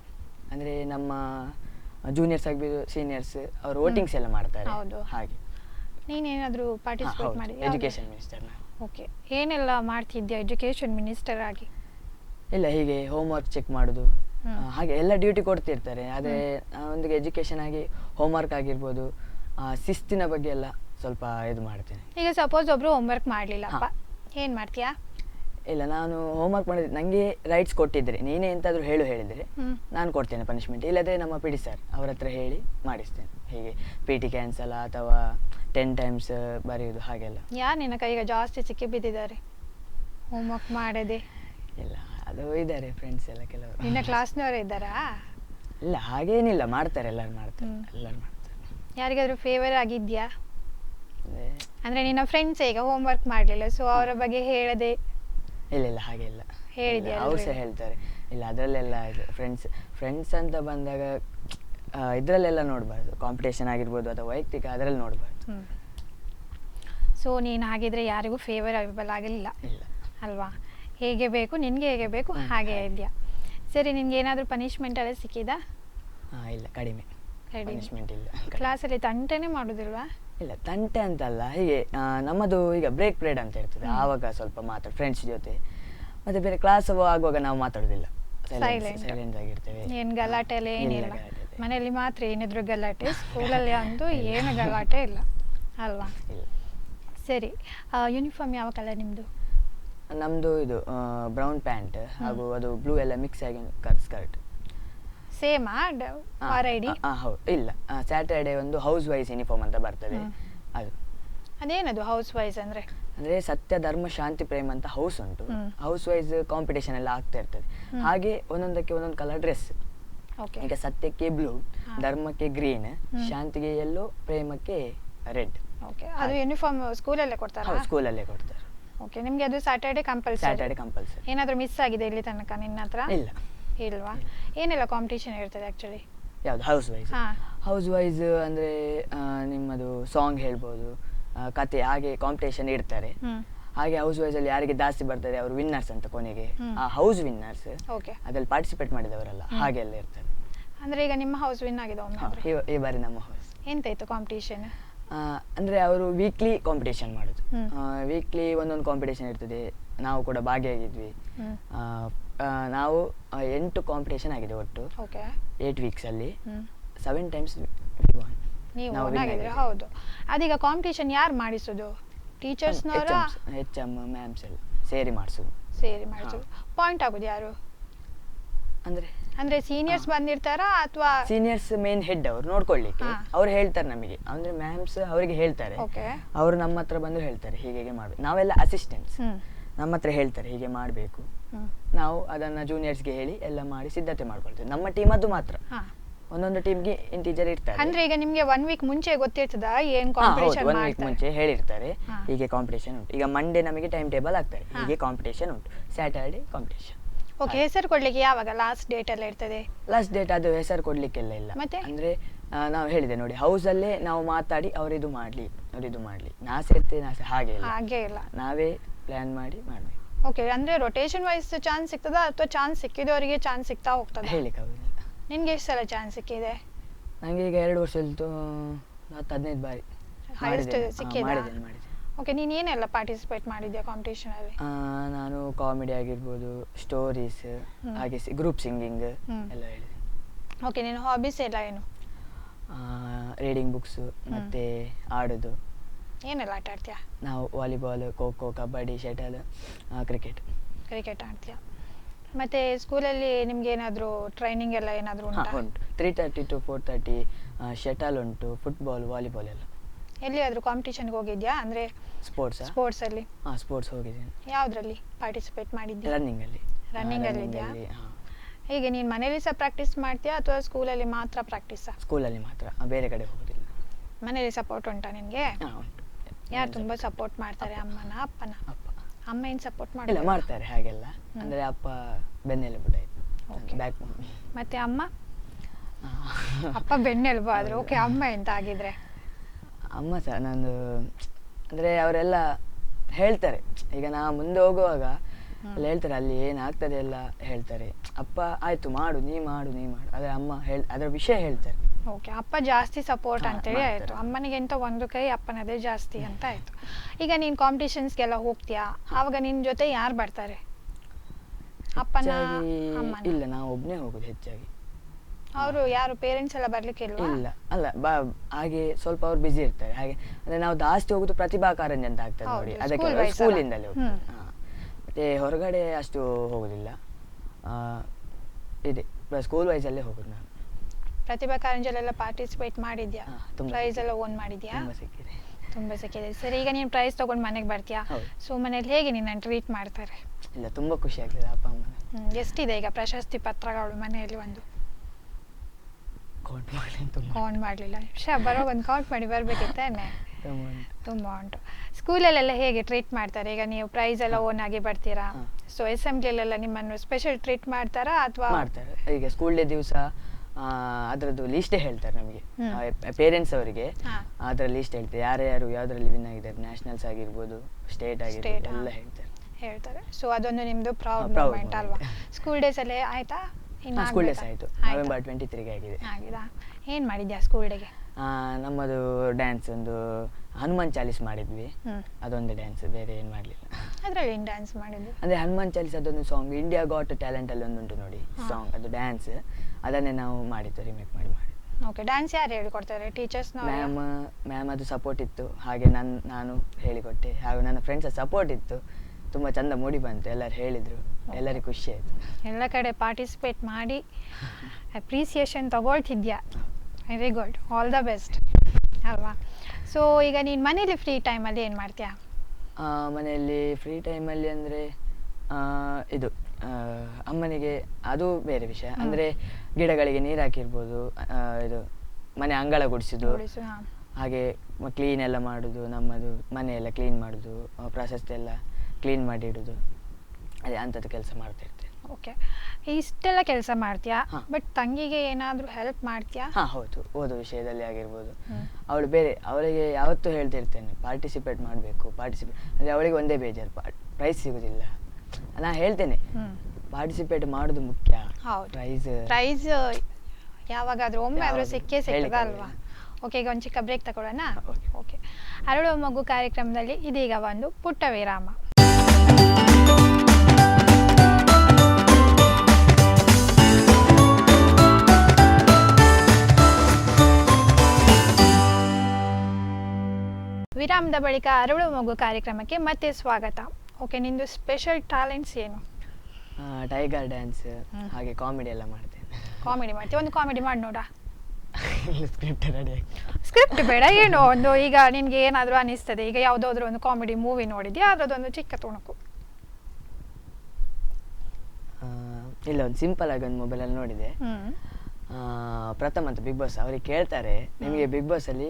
ಅಂದ್ರೆ ನಮ್ಮ ಜೂನಿಯರ್ಸ್ ಆಗ್ಬೋದು ಸೀನಿಯರ್ಸ್ ಅವರು ವೋಟಿಂಗ್ಸ್ ಎಲ್ಲ ಮಾಡ್ತಾರೆ. ಹೌದು. ಹಾಗೆ. ನೀನೇನಾದರೂ ಪಾರ್ಟಿಸಿಪೇಟ್ ಮಾಡಿ ಎಜುಕೇಶನ್ ಮಿನಿಸ್ಟರ್ ಓಕೆ ಏನೆಲ್ಲ ಮಾಡ್ತಿದ್ಯಾ ಎಜುಕೇಷನ್ ಮಿನಿಸ್ಟರ್ ಆಗಿ? ಇಲ್ಲ ಹೀಗೆ ಹೋಮ್ವರ್ಕ್ ಚೆಕ್ ಮಾಡೋದು. ಆ, ಹಾಗೆ ಎಲ್ಲ ಡ್ಯೂಟಿ ಕೊಡ್ತಿರ್ತಾರೆ. ಆದರೆ ಒಂದು ಎಜುಕೇಶನ್ ಆಗಿ ಹೋಮ್ವರ್ಕ್ ಆಗಿರ್ಬೋದು. ಆ, ಶಿಸ್ತಿನ ಬಗ್ಗೆ ಎಲ್ಲ ಸ್ವಲ್ಪ ಇದು ಮಾಡ್ತೇನೆ. ಈಗ ಸಪೋಸ್ ಒಬ್ರು ಹೋಮ್ವರ್ಕ್ ಮಾಡಲಿಲ್ಲಪ್ಪ. ಏನು ಮಾಡ್ತೀಯಾ? ಇಲ್ಲ ನಾನು ಹೋಮ್ವರ್ಕ್ ಮಾಡಿದ್ರೆ ನನಗೆ ರೈಟ್ಸ್ ಕೊಟ್ಟಿದ್ರೆ. ನೀನೇ ಎಂತಾದರೂ ಹೇಳು ಹೇಳಿದರೆ ನಾನು ಕೊಡ್ತೇನೆ ಪನಿಷ್ಮೆಂಟ್ ಇಲ್ಲದೆ ನಮ್ಮ ಪಿ ಡಿ ಸರ್ ಅವ್ರ ಹತ್ರ ಹೇಳಿ ಮಾಡಿಸ್ತೇನೆ. ಹೀಗೆ ಪಿ ಟಿ ಕ್ಯಾನ್ಸಲ್ ಅಥವಾ ಟೆನ್ ಟೈಮ್ಸ್ ಬರೆಯೋದು ಹಾಗೆಲ್ಲ. ಯಾರು ನಿನ್ನ ಕೈಗೆ ಜಾಸ್ತಿ ಸಿಕ್ಕಿ ಬಿದ್ದಿದ್ದಾರೆ? ಹೋಮ್ವರ್ಕ್ ಮಾಡದೆ. ಇಲ್ಲ ಅದು ಇದ್ದಾರೆ ಫ್ರೆಂಡ್ಸ್ ಎಲ್ಲ ಕೆಲವರು. ನಿನ್ನ ಕ್ಲಾಸ್ನವರೇ ಇದ್ದಾರಾ? ಇಲ್ಲ ಹಾಗೇನಿಲ್ಲ ಮಾಡ್ತಾರೆ ಎಲ್ಲರೂ ಮಾಡ್ತಾರೆ ಹ್ಮ್. ಎಲ್ಲರೂ ಮಾಡ್ತಾರೆ. ಯಾರಿಗಾದ್ರೂ ಫೇವರ್ ಆಗಿದ್ಯಾ? ಅದೇ. ಅಂದ್ರೆ ನಿನ್ನ ಫ್ರೆಂಡ್ಸ್ ಈಗ ಹೋಮ್ವರ್ಕ್ ಮಾಡಲಿಲ್ಲ? ಸೊ ಅವರ ಬಗ್ಗೆ ಹೇಳದೆ ಇಲ್ಲ ಇಲ್ಲ ಹಾಗೆ ಇಲ್ಲ. ಹೇಳಿದ್ಯಾ ಅವ್ರು ಸಹ ಹೇಳ್ತಾರೆ. ಇಲ್ಲ ಅದರಲ್ಲೆಲ್ಲ ಇದು ಫ್ರೆಂಡ್ಸ್ ಫ್ರೆಂಡ್ಸ್ ಅಂತ ಬಂದಾಗ ಇದರಲ್ಲೆಲ್ಲ ನೋಡಬಾರ್ದು. ಕಾಂಪಿಟೇಷನ್ ಆಗಿರ್ಬೋದು ಅಥವಾ ವೈಯಕ್ತಿಕ ಅದರಲ್ಲಿ ನೋಡಬಾರ್ದು. ಸೊ ನೀನು ಹಾಗಿದ್ರೆ ಯಾರಿಗೂ ಫೇವರ್ ಅವೈಬಲ್ ಆಗಲಿಲ್ಲ. ಇಲ್ಲ. ಅಲ್ವಾ? ಹೇಗೆ ಬೇಕು ನಿನಗೆ ಹೇಗೆ ಬೇಕು ಹಾಗೆ. ಇದೆಯಾ ಸರಿ ನಿನಗೆ ಏನಾದರೂ ಪನಿಷ್ಮೆಂಟ್ ಎಲ್ಲ ಸಿಕ್ಕಿದಾ? ಹಾಂ ಇಲ್ಲ ಕಡಿಮೆ. ಪನಿಷ್ಮೆಂಟ್ ಇಲ್ಲ. ಕ್ಲಾಸಲ್ಲಿ ತಂಟೆನೇ ಮಾಡೋದಿಲ್ವಾ? ಇಲ್ಲ ತಂಟೆ ಅಂತಲ್ಲ ಹೀಗೆ ನಮ್ಮದು ಈಗ ಬ್ರೇಕ್ ಬ್ರೇಡ್ ಅಂತ ಇರ್ತದೆ. ಆವಾಗ ಸ್ವಲ್ಪ ಮಾತಾಡ ಫ್ರೆಂಡ್ಸ್ ಜೊತೆ. ಮತ್ತೆ ಬೇರೆ ಕ್ಲಾಸ್ ಆಗುವಾಗ ನಾವು ಮಾತಾಡೋದಿಲ್ಲ. ಸೈಲೆಂಟ್ ಆಗಿರ್ತೇವೆ ಏನು ಗಲಾಟೆ ಎಲ್ಲ ಏನಿಲ್ಲ ಮನೆಯಲ್ಲಿ ಮಾತ್ರ ಏನಿದ್ರು ಗಲಾಟೆ. ಸ್ಕೂಲಲ್ಲಿ ಅಂತೂ ಏನು ಗಲಾಟೆ ಇಲ್ಲ. ಅಲ್ವಾ? ಸರಿ ಯೂನಿಫಾರ್ಮ್ ಯಾವ ಕಲರ್ ನಿಮ್ಮದು ನಮ್ಮದು ಇದು ಬ್ರೌನ್ ಪ್ಯಾಂಟ್ ಹಾಗೂ ಅದು ಬ್ಲೂ ಎಲ್ಲ ಮಿಕ್ಸ್ ಆಗಿ ಸ್ಕರ್ಟ್ ಸೇಮಾ ಆರ್ ಐ ಡಿ ಹೌದು. ಇಲ್ಲ. ಸ್ಯಾಟರ್ಡೆ ಒಂದು ಹೌಸ್ ವೈಸ್ ಯೂನಿಫಾರ್ಮ್ ಅಂತ ಬರ್ತದೆ. ಅದು. ಅದೇನದು ಹೌಸ್ ವೈಸ್ ಅಂದ್ರೆ? ಅಂದ್ರೆ ಸತ್ಯ ಧರ್ಮ ಶಾಂತಿ ಪ್ರೇಮ ಅಂತ ಹೌಸ್ ಉಂಟು. ಹೌಸ್ ವೈಸ್ ಕಾಂಪಿಟೇಷನ್ ಎಲ್ಲ ಆಗ್ತಾ ಇರ್ತದೆ. ಹಾಗೆ ಒಂದೊಂದಕ್ಕೆ ಒಂದೊಂದು ಕಲರ್ ಡ್ರೆಸ್ ಓಕೆ ಈಗ ಸತ್ಯಕ್ಕೆ ಬ್ಲೂ ಧರ್ಮಕ್ಕೆ ಗ್ರೀನ್ ಶಾಂತಿಗೆ ಯೆಲ್ಲೋ ಪ್ರೇಮಕ್ಕೆ ರೆಡ್ ಓಕೆ ಅದು ಯೂನಿಫಾರ್ಮ್ ಸ್ಕೂಲಲ್ಲೇ ಕೊಡ್ತಾರಾ? ಸ್ಕೂಲಲ್ಲೇ ಕೊಡ್ತಾರೆ. ಓಕೆ ನಿಮಗೆ ಅದು ಸ್ಯಾಟರ್ಡೆ ಕಂಪಲ್ಸರಿ ಸ್ಯಾಟರ್ಡೆ ಕಂಪಲ್ಸರಿ ಏನಾದರೂ ಮಿಸ್ ಆಗಿದೆ ಇಲ್ಲಿ ತನಕ ನಿನ್ನ ಹತ್ರ? ಇಲ್ಲ. ಇಲ್ವಾ? ಏನೆಲ್ಲ ಕಾಂಪಿಟೇಷನ್ ಇರ್ತದೆ ಆ್ಯಕ್ಚುಲಿ ಯಾವ್ದು? ಹೌಸ್ ವೈಸ್ ಹಾ. ಹೌಸ್ ವೈಸ್ ಅಂದ್ರೆ ನಿಮ್ಮದು ಸಾಂಗ್ ಹೇಳ್ಬೋದು ಕತೆ ಹಾಗೆ ಕಾಂಪಿಟೇಷನ್ ಇಡ್ತಾರೆ. ಹಾಗೆ ಹೌಸ್ ವೈಸ್ ಅಲ್ಲಿ ಯಾರಿಗೆ ಜಾಸ್ತಿ ಬರ್ತದೆ ಅವರು ವಿನ್ನರ್ಸ್ ಅಂತ ಕೊನೆಗೆ. ಆ ಹೌಸ್ ವಿನ್ನರ್ಸ್ ಓಕೆ ಅದ್ರಲ್ಲಿ ಪಾರ್ಟಿಸಿಪೇಟ್ ಮಾಡಿದವರಲ್ಲ. ಹಾಗೆಲ್ಲ ಇರ್ತಾರೆ ಅಂದ್ರೆ ಈಗ ನಿಮ್ಮ ಹೌಸ್ ವಿನ್ ಆಗಿದೆ ಒಮ್ಮೆ ಈ- ಬಾರಿ ನಮ್ಮ ಹೌಸ್ ಎಂತಾಯ್ತು ಕಾಂಪಿಟೇಷನ್ ಅಂದ್ರೆ ಅವರು ವೀಕ್ಲಿ ಕಾಂಪಿಟೇಷನ್ ಮಾಡುದು. ವೀಕ್ಲಿ ಒಂದೊಂದು ಕಾಂಪಿಟೇಷನ್ ಇರ್ತದೆ. ನಾವು ಕೂಡ ಭಾಗಿಯಾಗಿದ್ವಿ. ನಾವು ಎಂಟು ಕಾಂಪಿಟೇಷನ್ ಆಗಿದೆ ಒಟ್ಟು. ಏಟ್ ವೀಕ್ಸ್ ಅಲ್ಲಿ. ಹ್ಮ್. ಸೆವೆನ್ ಟೈಮ್ಸ್ ನೀವು ಆಗಿದ್ರೆ ಹೌದು. ಅದೀಗ ಕಾಂಪಿಟೇಷನ್ ಯಾರು ಮಾಡಿಸೋದು? ಟೀಚರ್ಸ್ನವರ ಎಚ್ ಎಂ ಮ್ಯಾಮ್ಸ್ ಎಲ್ಲ ಸೇರಿ ಮಾಡಿಸೋದು. ಸೇರಿ ಮಾಡಿಸೋದು. ಪಾಯಿಂಟ್ ಆಗೋದು ಯಾರು? ಅಂದ್ರೆ? ಅಂದ್ರೆ ಸೀನಿಯರ್ಸ್. ಬಂದಿರ್ತಾರಾ ಅಥವಾ ಸೀನಿಯರ್ಸ್ ಮೇನ್ ಹೆಡ್ ಅವರು ನೋಡ್ಕೊಳ್ಳಿಕ್ಕೆ. ಅವ್ರು ಹೇಳ್ತಾರೆ ನಮಗೆ. ಅಂದ್ರೆ ಮ್ಯಾಮ್ಸ್ ಅವರಿಗೆ ಹೇಳ್ತಾರೆ. ಅವರು ನಮ್ಮ ಹತ್ರ ಬಂದು ಹೇಳ್ತಾರೆ ಹೀಗೆ ಹೀಗೆ ಮಾಡ್ಬೇಕು. ನಾವೆಲ್ಲ ಅಸಿಸ್ಟೆಂಟ್ಸ್ ನಮ್ಮ ಹತ್ರ ಹೇಳ್ತಾರೆ ಹೀಗೆ ಮಾಡಬೇಕು. ನಾವು ಅದನ್ನ ಜೂನಿಯರ್ಸ್ಗೆ ಹೇಳಿ ಎಲ್ಲ ಮಾಡಿ ಸಿದ್ಧತೆ ಮಾಡ್ಕೊಳ್ತೇವೆ. ನಮ್ಮ ಟೀಮ್ ಅದು ಮಾತ್ರ. ಒಂದೊಂದು ಟೀಮ್ಗೆ ಇಂಟೀಜರ್ ಇರ್ತಾರೆ ಅಂದ್ರೆ ಈಗ ನಿಮ್ಗೆ ಒನ್ ವೀಕ್ ಮುಂಚೆ ಗೊತ್ತಿರ್ತದ ಏನ್ ಕಾಂಪಿಟೇಷನ್ ಒನ್ ವೀಕ್ ಮುಂಚೆ ಹೇಳಿರ್ತಾರೆ. ಹೀಗೆ ಕಾಂಪಿಟೇಷನ್ ಉಂಟು. ಈಗ ಮಂಡೇ ನಮಗೆ ಟೈಮ್ ಟೇಬಲ್ ಆಗ್ತಾರೆ ಹೀಗೆ ಕಾಂಪಿಟೇಷನ್ ಉಂಟು. ಸ್ಯಾಟರ್ಡೆ ಕಾಂಪಿಟೇಷನ್ ಓಕೆ ಹೆಸರು ಕೊಡ್ಲಿಕ್ಕೆ ಯಾವಾಗ ಲಾಸ್ಟ್ ಡೇಟ್ ಎಲ್ಲ ಇರ್ತದೆ? ಲಾಸ್ಟ್ ಡೇಟ್ ಅದು ಹೆಸರು ಕೊಡ್ಲಿಕ್ಕೆಲ್ಲ ಇಲ್ಲ. ಮತ್ತೆ? ಅಂದ್ರೆ ನಾವು ಹೇಳಿದೆ ನೋಡಿ ಹೌಸ್ ಅಲ್ಲೇ ನಾವು ಮಾತಾಡಿ ಅವರಿದು ಮಾಡ್ಲಿ ಅವರಿದು ಮಾಡ್ಲಿ. ನಾ ಸೇರ್ತೇನೆ ನಾ ಹಾಗೆ ಇಲ್ಲ. ಹಾಗೆ ಇಲ್ಲ. ನಾವೇ ಪ್ಲಾನ್ ಮಾಡಿ ಮಾಡ್ಬೇಕು. ಓಕೆ ಅಂದ್ರೆ ರೊಟೇಷನ್ ವೈಸ್ ಚಾನ್ಸ್ ಸಿಗ್ತದ? ಅಥವಾ ಚಾನ್ಸ್ ಸಿಕ್ಕಿದವರಿಗೆ ಚಾನ್ಸ್ ಸಿಗ್ತಾ ಹೋಗ್ತದೆ? ಹೇಳಿಕ್ಕೆ ಆಗುದಿಲ್ಲ. ನಿನ್ಗೆ ಎಷ್ಟು ಸಲ ಚಾನ್ಸ್ ಸಿಕ್ಕಿದೆ? ನನಗೆ ಈಗ ಎರಡು ವರ್ಷ ಇಲ್ತು ಹತ್ತು ಹದಿನೈದು ಬಾರಿ ಹೈಯೆಸ್ಟ್ ಸಿಕ್ಕಿದೆ ಹಾ, ಸಿಕ್ಕಿದಾ? ಮಾಡಿದ್ದೇನೆ ಮಾಡಿದ್ದೇನೆ. ಓಕೆ ನೀನು ಏನೆಲ್ಲ ಪಾರ್ಟಿಸಿಪೇಟ್ ಮಾಡಿದ್ಯಾ ಕಾಂಪಿಟೇಷನ್ ಅಲ್ಲಿ? ಆ, ನಾನು ಕಾಮಿಡಿ ಆಗಿರ್ಬೋದು ಸ್ಟೋರೀಸ್ ಹ್ಮ್. ಹಾಗೆ ಗ್ರೂಪ್ ಸಿಂಗಿಂಗ್ ಹ್ಮ್. ಎಲ್ಲ ಹೇಳಿದೆ. ಓಕೆ ನಿನ್ನ ಹಾಬೀಸ್ ಎಲ್ಲ ಏನು? ರೀಡಿಂಗ್ ಬುಕ್ಸ್ ಮತ್ತೆ ಆಡೋದು. ಏನೆಲ್ಲ ಆಟ ಆಡ್ತೀಯಾ? ನಾವು volleyball kho kho kabaddi shuttle cricket. Cricket ಆಡ್ತೀಯಾ? ಮತ್ತೆ ಸ್ಕೂಲಲ್ಲಿ ನಿಮ್ಗೆ ಏನಾದರೂ ಟ್ರೈನಿಂಗ್ ಎಲ್ಲ ಏನಾದರೂ ಉಂಟಾ? ಉಂಟು. Three thirty two four thirty shuttle ಉಂಟು ಫುಟ್ಬಾಲ್ ವಾಲಿಬಾಲ್ ಎಲ್ಲ. ಎಲ್ಲಿಯಾದ್ರೂ ಕಾಂಪಿಟೇಷನ್ಗೆ ಹೋಗಿದ್ಯಾ? ಅಂದ್ರೆ ಸ್ಪೋರ್ಟ್ಸ್ ಸ್ಪೋರ್ಟ್ಸ್ ಅಲ್ಲಿ. ಹಾಂ ಸ್ಪೋರ್ಟ್ಸ್ ಹೋಗಿದ್ದೀನಿ. ಯಾವುದ್ರಲ್ಲಿ ಪಾರ್ಟಿಸಿಪೇಟ್ ಮಾಡಿದ್ದೆ ರನ್ನಿಂಗ್ ಅಲ್ಲಿ ರನ್ನಿಂಗ್ ಅಲ್ಲಿ ಇದೆಯಾ ಹೀಗೆ ನೀನು ಮನೇಲಿ ಸಹ ಪ್ರಾಕ್ಟೀಸ್ ಮಾಡ್ತೀಯಾ ಅಥವಾ ಸ್ಕೂಲಲ್ಲಿ ಮಾತ್ರ ಪ್ರಾಕ್ಟೀಸಾ ಸ್ಕೂಲಲ್ಲಿ ಮಾತ್ರ. ಬೇರೆ ಕಡೆ ಹೋಗೋದಿಲ್ಲ. ಮನೇಲಿ ಸಪೋರ್ಟ್ ಉಂಟಾ ನಿಮಗೆ ಹಾಂ ಯಾರು ತುಂಬಾ ಸಪೋರ್ಟ್ ಮಾಡ್ತಾರೆ ಅಮ್ಮನ ಅಪ್ಪನ? ಅಪ್ಪ. ಅಮ್ಮ ಏನ್ ಸಪೋರ್ಟ್ ಇಲ್ಲ ಮಾಡ್ತಾರೆ ಹಾಗೆಲ್ಲ. ಅಂದ್ರೆ ಅಪ್ಪ ಬೆನ್ನೆಲುಬು ಟೈಪ್ ಬ್ಯಾಕ್ ಮತ್ತೆ ಅಮ್ಮ? ಅಪ್ಪ ಬೆನ್ನೆಲುಬು ಆದ್ರೆ ಓಕೆ ಅಮ್ಮ ಎಂತ ಆಗಿದ್ರೆ ಅಮ್ಮ ಸರ್ ನಂದು ಅಂದ್ರೆ ಅವರೆಲ್ಲ ಹೇಳ್ತಾರೆ. ಈಗ ನಾ ಮುಂದೆ ಹೋಗುವಾಗ ಅಲ್ಲಿ ಎಲ್ಲ ಹೇಳ್ತಾರೆ ಅಲ್ಲಿ ಏನಾಗ್ತದೆ ಎಲ್ಲ ಹೇಳ್ತಾರೆ. ಅಪ್ಪ ಆಯ್ತು ಮಾಡು ನೀ ಮಾಡು ನೀ ಮಾಡು. ಅದೇ ಅಮ್ಮ ಹೇಳ್ ಅದರ ವಿಷಯ ಹೇಳ್ತಾರೆ. ಓಕೆ ಅಪ್ಪ ಜಾಸ್ತಿ ಸಪೋರ್ಟ್ ಅಂತ ಅಂತೇಳಿ ಆಯಿತು. ಅಮ್ಮನಿಗೆ ಎಂತ ಒಂದು ಕೈ ಅಪ್ಪನದೇ ಜಾಸ್ತಿ ಅಂತ ಆಯ್ತು. ಈಗ ನೀನ್ ಕಾಂಪಿಟೇಷನ್ಸ್ಗೆಲ್ಲ ಹೋಗ್ತೀಯಾ? ಆವಾಗ ನಿನ್ ಜೊತೆ ಯಾರು ಬರ್ತಾರೆ? ಅಪ್ಪನ ಅಮ್ಮನ? ಇಲ್ಲ ನಾವು ಒಬ್ಬನೇ ಹೋಗೋದು ಹೆಚ್ಚಾಗಿ. ಅವರು ಯಾರು ಪೇರೆಂಟ್ಸ್ ಎಲ್ಲ ಬರ್ಲಿಕ್ಕೆ ಇಲ್ಲ ಇಲ್ಲ ಅಲ್ಲ ಬಾ ಹಾಗೆ ಸ್ವಲ್ಪ ಅವ್ರು ಬಿಜಿ ಇರ್ತಾರೆ. ಹಾಗೆ ಅಂದ್ರೆ ನಾವು ಜಾಸ್ತಿ ಹೋಗುದು ಪ್ರತಿಭಾ ಕಾರಂಜಿ ಅಂತ ಆಗ್ತದೆ ನೋಡಿ. ಅದಕ್ಕೆ? ಸ್ಕೂಲಿಂದಲೇ ಹೋಗ್ತಾರೆ. ಮತ್ತೆ ಹೊರಗಡೆ ಅಷ್ಟು ಹೋಗುದಿಲ್ಲ. ಇದೆ ಸ್ಕೂಲ್ ವೈಸಲ್ಲೇ ಹೋಗುದು ನಾನು. ಪ್ರತಿಭಾ ಕಾರಂಜಲೆಲ್ಲ ಪಾರ್ಟಿಸಿಪೇಟ್ ಮಾಡಿದ್ಯಾ? ಪ್ರೈಸ್ ಎಲ್ಲ ಓನ್ ಮಾಡಿದ್ಯಾ? ತುಂಬಾ ಸಿಕ್ಕಿದೆ. ತುಂಬಾ ಸಿಕ್ಕಿದೆ. ಸರಿ ಈಗ ನೀನು ಪ್ರೈಸ್ ತಗೊಂಡು ಮನೆಗೆ ಬರ್ತೀಯಾ. ಸೊ ಮನೇಲಿ ಹೇಗೆ ನಿನ್ನ ಟ್ರೀಟ್ ಮಾಡ್ತಾರೆ? ಇಲ್ಲ ತುಂಬಾ ಖುಷಿ ಆಗ್ತದೆ ಅಪ್ಪ ಅಮ್ಮನ ಎಷ್ಟಿದೆ ಈಗ ಪ್ರಶಸ್ತಿ ಪತ್ರಗಳು ಮನೆಯಲ್ಲಿ ಒಂದು? ಕೌಂಟ್ ಮಾಡಿ ಅಂತ ಕೌಂಟ್ ಮಾಡಲಿಲ್ಲ. ಶಾ ಬರೋ ಒಂದು ಕೌಂಟ್ ಮಾಡಿ ಬರ್ಬೇಕಿತ್ತಾನೆ ತುಂಬಾ ಉಂಟು. ತುಂಬ ಉಂಟು. ಸ್ಕೂಲಲ್ಲೆಲ್ಲ ಹೇಗೆ ಟ್ರೀಟ್ ಮಾಡ್ತಾರೆ? ಈಗ ನೀವು ಪ್ರೈಸ್ ಎಲ್ಲ ಓನ್ ಆಗಿ ಬರ್ತೀರಾ. ಸೊ ಅಸೆಂಬ್ಲಿಯಲ್ಲೆಲ್ಲ ನಿಮ್ಮನ್ನು ಸ್ಪೆಷಲ್ ಟ್ರೀಟ್ ಮಾಡ್ತಾರಾ ಅಥವಾ ಮಾಡ್ತಾರೆ. ಈಗ ಸ್ಕೂಲ್ ಡೇ ದಿವಸ ಅದರದ್ದು ಲೀಸ್ಟೇ ಹೇಳ್ತಾರೆ ನಮಗೆ. ಪೇರೆಂಟ್ಸ್ ಅವರಿಗೆ. ಅದರ ಲೀಸ್ಟ್ ಹೇಳ್ತಾರೆ. ಯಾರ್ಯಾರು ಯಾವ್ದ್ರಲ್ಲಿ ವಿನ್ ಆಗಿದ್ದಾರೆ ನ್ಯಾಷನಲ್ಸ್ ಆಗಿರ್ಬೋದು ಸ್ಟೇಟ್ ಆಗಿರ್ಬೋದು ಎಲ್ಲ ಹೇಳ್ತಾರೆ. ಹೇಳ್ತಾರೆ. ಸೊ ಅದೊಂದು ನಿಮ್ದು ಪ್ರೌಡ್ ಮೆಂಟ್ ಮೂಮೆಂಟ್ ಅಲ್ವಾ? ಸ್ಕೂಲ್ ಡೇಸ್ ಅಲ್ಲಿ ಆಯ್ತಾ? ಇನ್ನು ಸ್ಕೂಲ್ ಡೇಸ್ ಆಯ್ತು. ನವೆಂಬರ್ ಟ್ವೆಂಟಿ ತ್ರೀಗೆ ಆಗಿದೆ. ಆಗಿದಾ. ಏನು ಮಾಡಿದ್ಯಾ ಸ್ಕೂಲ್ ಡೇಗೆ ಆ, ನಮ್ಮದು ಡ್ಯಾನ್ಸ್ ಒಂದು ಹನುಮಾನ್ ಚಾಲೀಸ್ ಮಾಡಿದ್ವಿ. ಅದೊಂದು ಡ್ಯಾನ್ಸ್ ಬೇರೆ ಏನು ಮಾಡಲಿಲ್ಲ. ಅದ್ರಲ್ಲಿ ಏನ್ ಡ್ಯಾನ್ಸ್ ಮಾಡಿದ್ವಿ ಅಂದರೆ ಹನುಮಾನ್ ಚಾಲೀಸ್ ಅದೊಂದು ಸಾಂಗ್ ಇಂಡಿಯಾ ಗಾಟ್ ಟ್ಯಾಲೆಂಟ್ ಅಲ್ಲಿ ಒಂದುಂಟು ನೋಡಿ ಸಾಂಗ್ ಅದು ಡ್ಯಾನ್ಸ್ ಅದನ್ನೇ ನಾವು ಮಾಡಿದ್ದು ರಿಮೇಕ್ ಮಾಡಿ ಮಾಡಿ. ಓಕೆ ಡ್ಯಾನ್ಸ್ ಯಾರು ಹೇಳ್ಕೊಡ್ತಾರೆ? ಟೀಚರ್ಸ್ ಮ್ಯಾಮ್ ಮ್ಯಾಮ್ ಅದು ಸಪೋರ್ಟ್ ಇತ್ತು. ಹಾಗೆ ನನ್ನ ನಾನು ಹೇಳಿಕೊಟ್ಟೆ. ಹಾಗೂ ನನ್ನ ಫ್ರೆಂಡ್ಸ್ ಸಪೋರ್ಟ್ ಇತ್ತು. ತುಂಬ ಚಂದ ಮೂಡಿ ಬಂತು ಎಲ್ಲರೂ ಹೇಳಿದರು. ಎಲ್ಲರಿಗೂ ಖುಷಿ ಆಯಿತು. ಎಲ್ಲ ಕಡೆ ಪಾರ್ಟಿಸಿಪೇಟ್ ಮಾಡಿ. Appreciation ತಗೊಳ್ತಿದ್ಯಾ? Very good all the best ಅಲ್ವಾ? ಸೊ ಈಗ ನೀನು ಮನೇಲಿ ಫ್ರೀ ಟೈಮಲ್ಲಿ ಏನು ಮಾಡ್ತೀಯಾ? ಮನೆಯಲ್ಲಿ ಫ್ರೀ ಟೈಮಲ್ಲಿ ಅಂದರೆ ಇದು ಆ, ಅಮ್ಮನಿಗೆ ಅದು ಬೇರೆ ವಿಷಯ. ಅಂದರೆ ಗಿಡಗಳಿಗೆ ನೀರು ಹಾಕಿರ್ಬೋದು ಆ, ಇದು ಮನೆ ಅಂಗಳ ಗುಡಿಸುದು. ಗುಡಿಸು, ಹಾ. ಹಾಗೆ ಕ್ಲೀನ್ ಎಲ್ಲ ಮಾಡೋದು ನಮ್ಮದು ಮನೆಯೆಲ್ಲ ಎಲ್ಲ ಕ್ಲೀನ್ ಮಾಡೋದು ಆ, ಪ್ರಶಸ್ತಿ ಎಲ್ಲ ಕ್ಲೀನ್ ಮಾಡಿ ಇಡೋದು. ಅದೇ ಅಂಥದ್ದು ಕೆಲಸ ಮಾಡ್ತಾ ಇರ್ತೇನೆ ಓಕೆ. ಇಷ್ಟೆಲ್ಲ ಕೆಲಸ ಮಾಡ್ತೀಯಾ? ಹಾ. ಬಟ್ ತಂಗಿಗೆ ಏನಾದ್ರೂ ಹೆಲ್ಪ್ ಮಾಡ್ತೀಯಾ? ಹಾ ಹೌದು. ಓದೋ ವಿಷಯದಲ್ಲಿ ಆಗಿರ್ಬೋದು. ಅವಳು ಬೇರೆ ಅವಳಿಗೆ ಯಾವತ್ತೂ ಹೇಳ್ತಿರ್ತೇನೆ ಪಾರ್ಟಿಸಿಪೇಟ್ ಮಾಡಬೇಕು ಪಾರ್ಟಿಸಿಪೇಟ್ ಅಂದರೆ ಅವಳಿಗೆ ಒಂದೇ ಬೇಜಾರು ಪ್ರೈಸ್ ಸಿಗೋದಿಲ್ಲ. ನಾನು ಹೇಳ್ತೇನೆ ಹ್ಮ್. ಪಾರ್ಟಿಸಿಪೇಟ್ ಮಾಡೋದು ಮುಖ್ಯ. ಹೌದು. ಪ್ರೈಸ್ ಪ್ರೈಸ್ ಯಾವಾಗಾದ್ರೂ ಒಮ್ಮೆ ಆದ್ರೂ ಸಿಕ್ಕೆ ಸಿಕ್ಕೇ ಸಿಗ್ತದ ಹೇಳಿಕ್ಕೆ ಅಲ್ವಾ ಓಕೆ ಈಗ ಒಂದು ಚಿಕ್ಕ ಬ್ರೇಕ್ ತಗೊಳ್ಳೋಣ? ಹಾ, ಓಕೆ ಅರಳು ಮಗು ಕಾರ್ಯಕ್ರಮದಲ್ಲಿ ಇದೀಗ ಒಂದು ಪುಟ್ಟ ವಿರಾಮ ವಿರಾಮದ ಬಳಿಕ ಅರಳು ಮಗು ಕಾರ್ಯಕ್ರಮಕ್ಕೆ ಮತ್ತೆ ಸ್ವಾಗತ. ಓಕೆ ನಿಂದು ಸ್ಪೆಷಲ್ ಟ್ಯಾಲೆಂಟ್ಸ್ ಏನು? ಟೈಗರ್ ಡ್ಯಾನ್ಸ್ ಹಾಗೆ ಕಾಮಿಡಿ ಎಲ್ಲ ಮಾಡ್ತೇನೆ. ಕಾಮಿಡಿ ಮಾಡ್ತೀವಿ ಒಂದು ಕಾಮಿಡಿ ಮಾಡಿ ನೋಡ. ಸ್ಕ್ರಿಪ್ಟ್ ರೆಡಿ ಸ್ಕ್ರಿಪ್ಟ್ ಬೇಡ ಏನು? ಒಂದು ಈಗ ನಿನ್ಗೆ ಏನಾದರೂ ಅನಿಸ್ತದೆ ಈಗ ಯಾವುದಾದ್ರೂ ಒಂದು ಕಾಮಿಡಿ ಮೂವಿ ನೋಡಿದ್ಯಾ? ಅದರದೊಂದು ಚಿಕ್ಕ ತುಣುಕು. ಇಲ್ಲ ಒಂದು ಸಿಂಪಲ್ ಆಗಿ ಒಂದು ಮೊಬೈಲಲ್ಲಿ ನೋಡಿದೆ. ಪ್ರಥಮ ಅಂತ ಬಿಗ್ ಬಾಸ್ ಅವ್ರಿಗೆ ಕೇಳ್ತಾರೆ. ನಿಮಗೆ ಬಿಗ್ ಬಾಸಲ್ಲಿ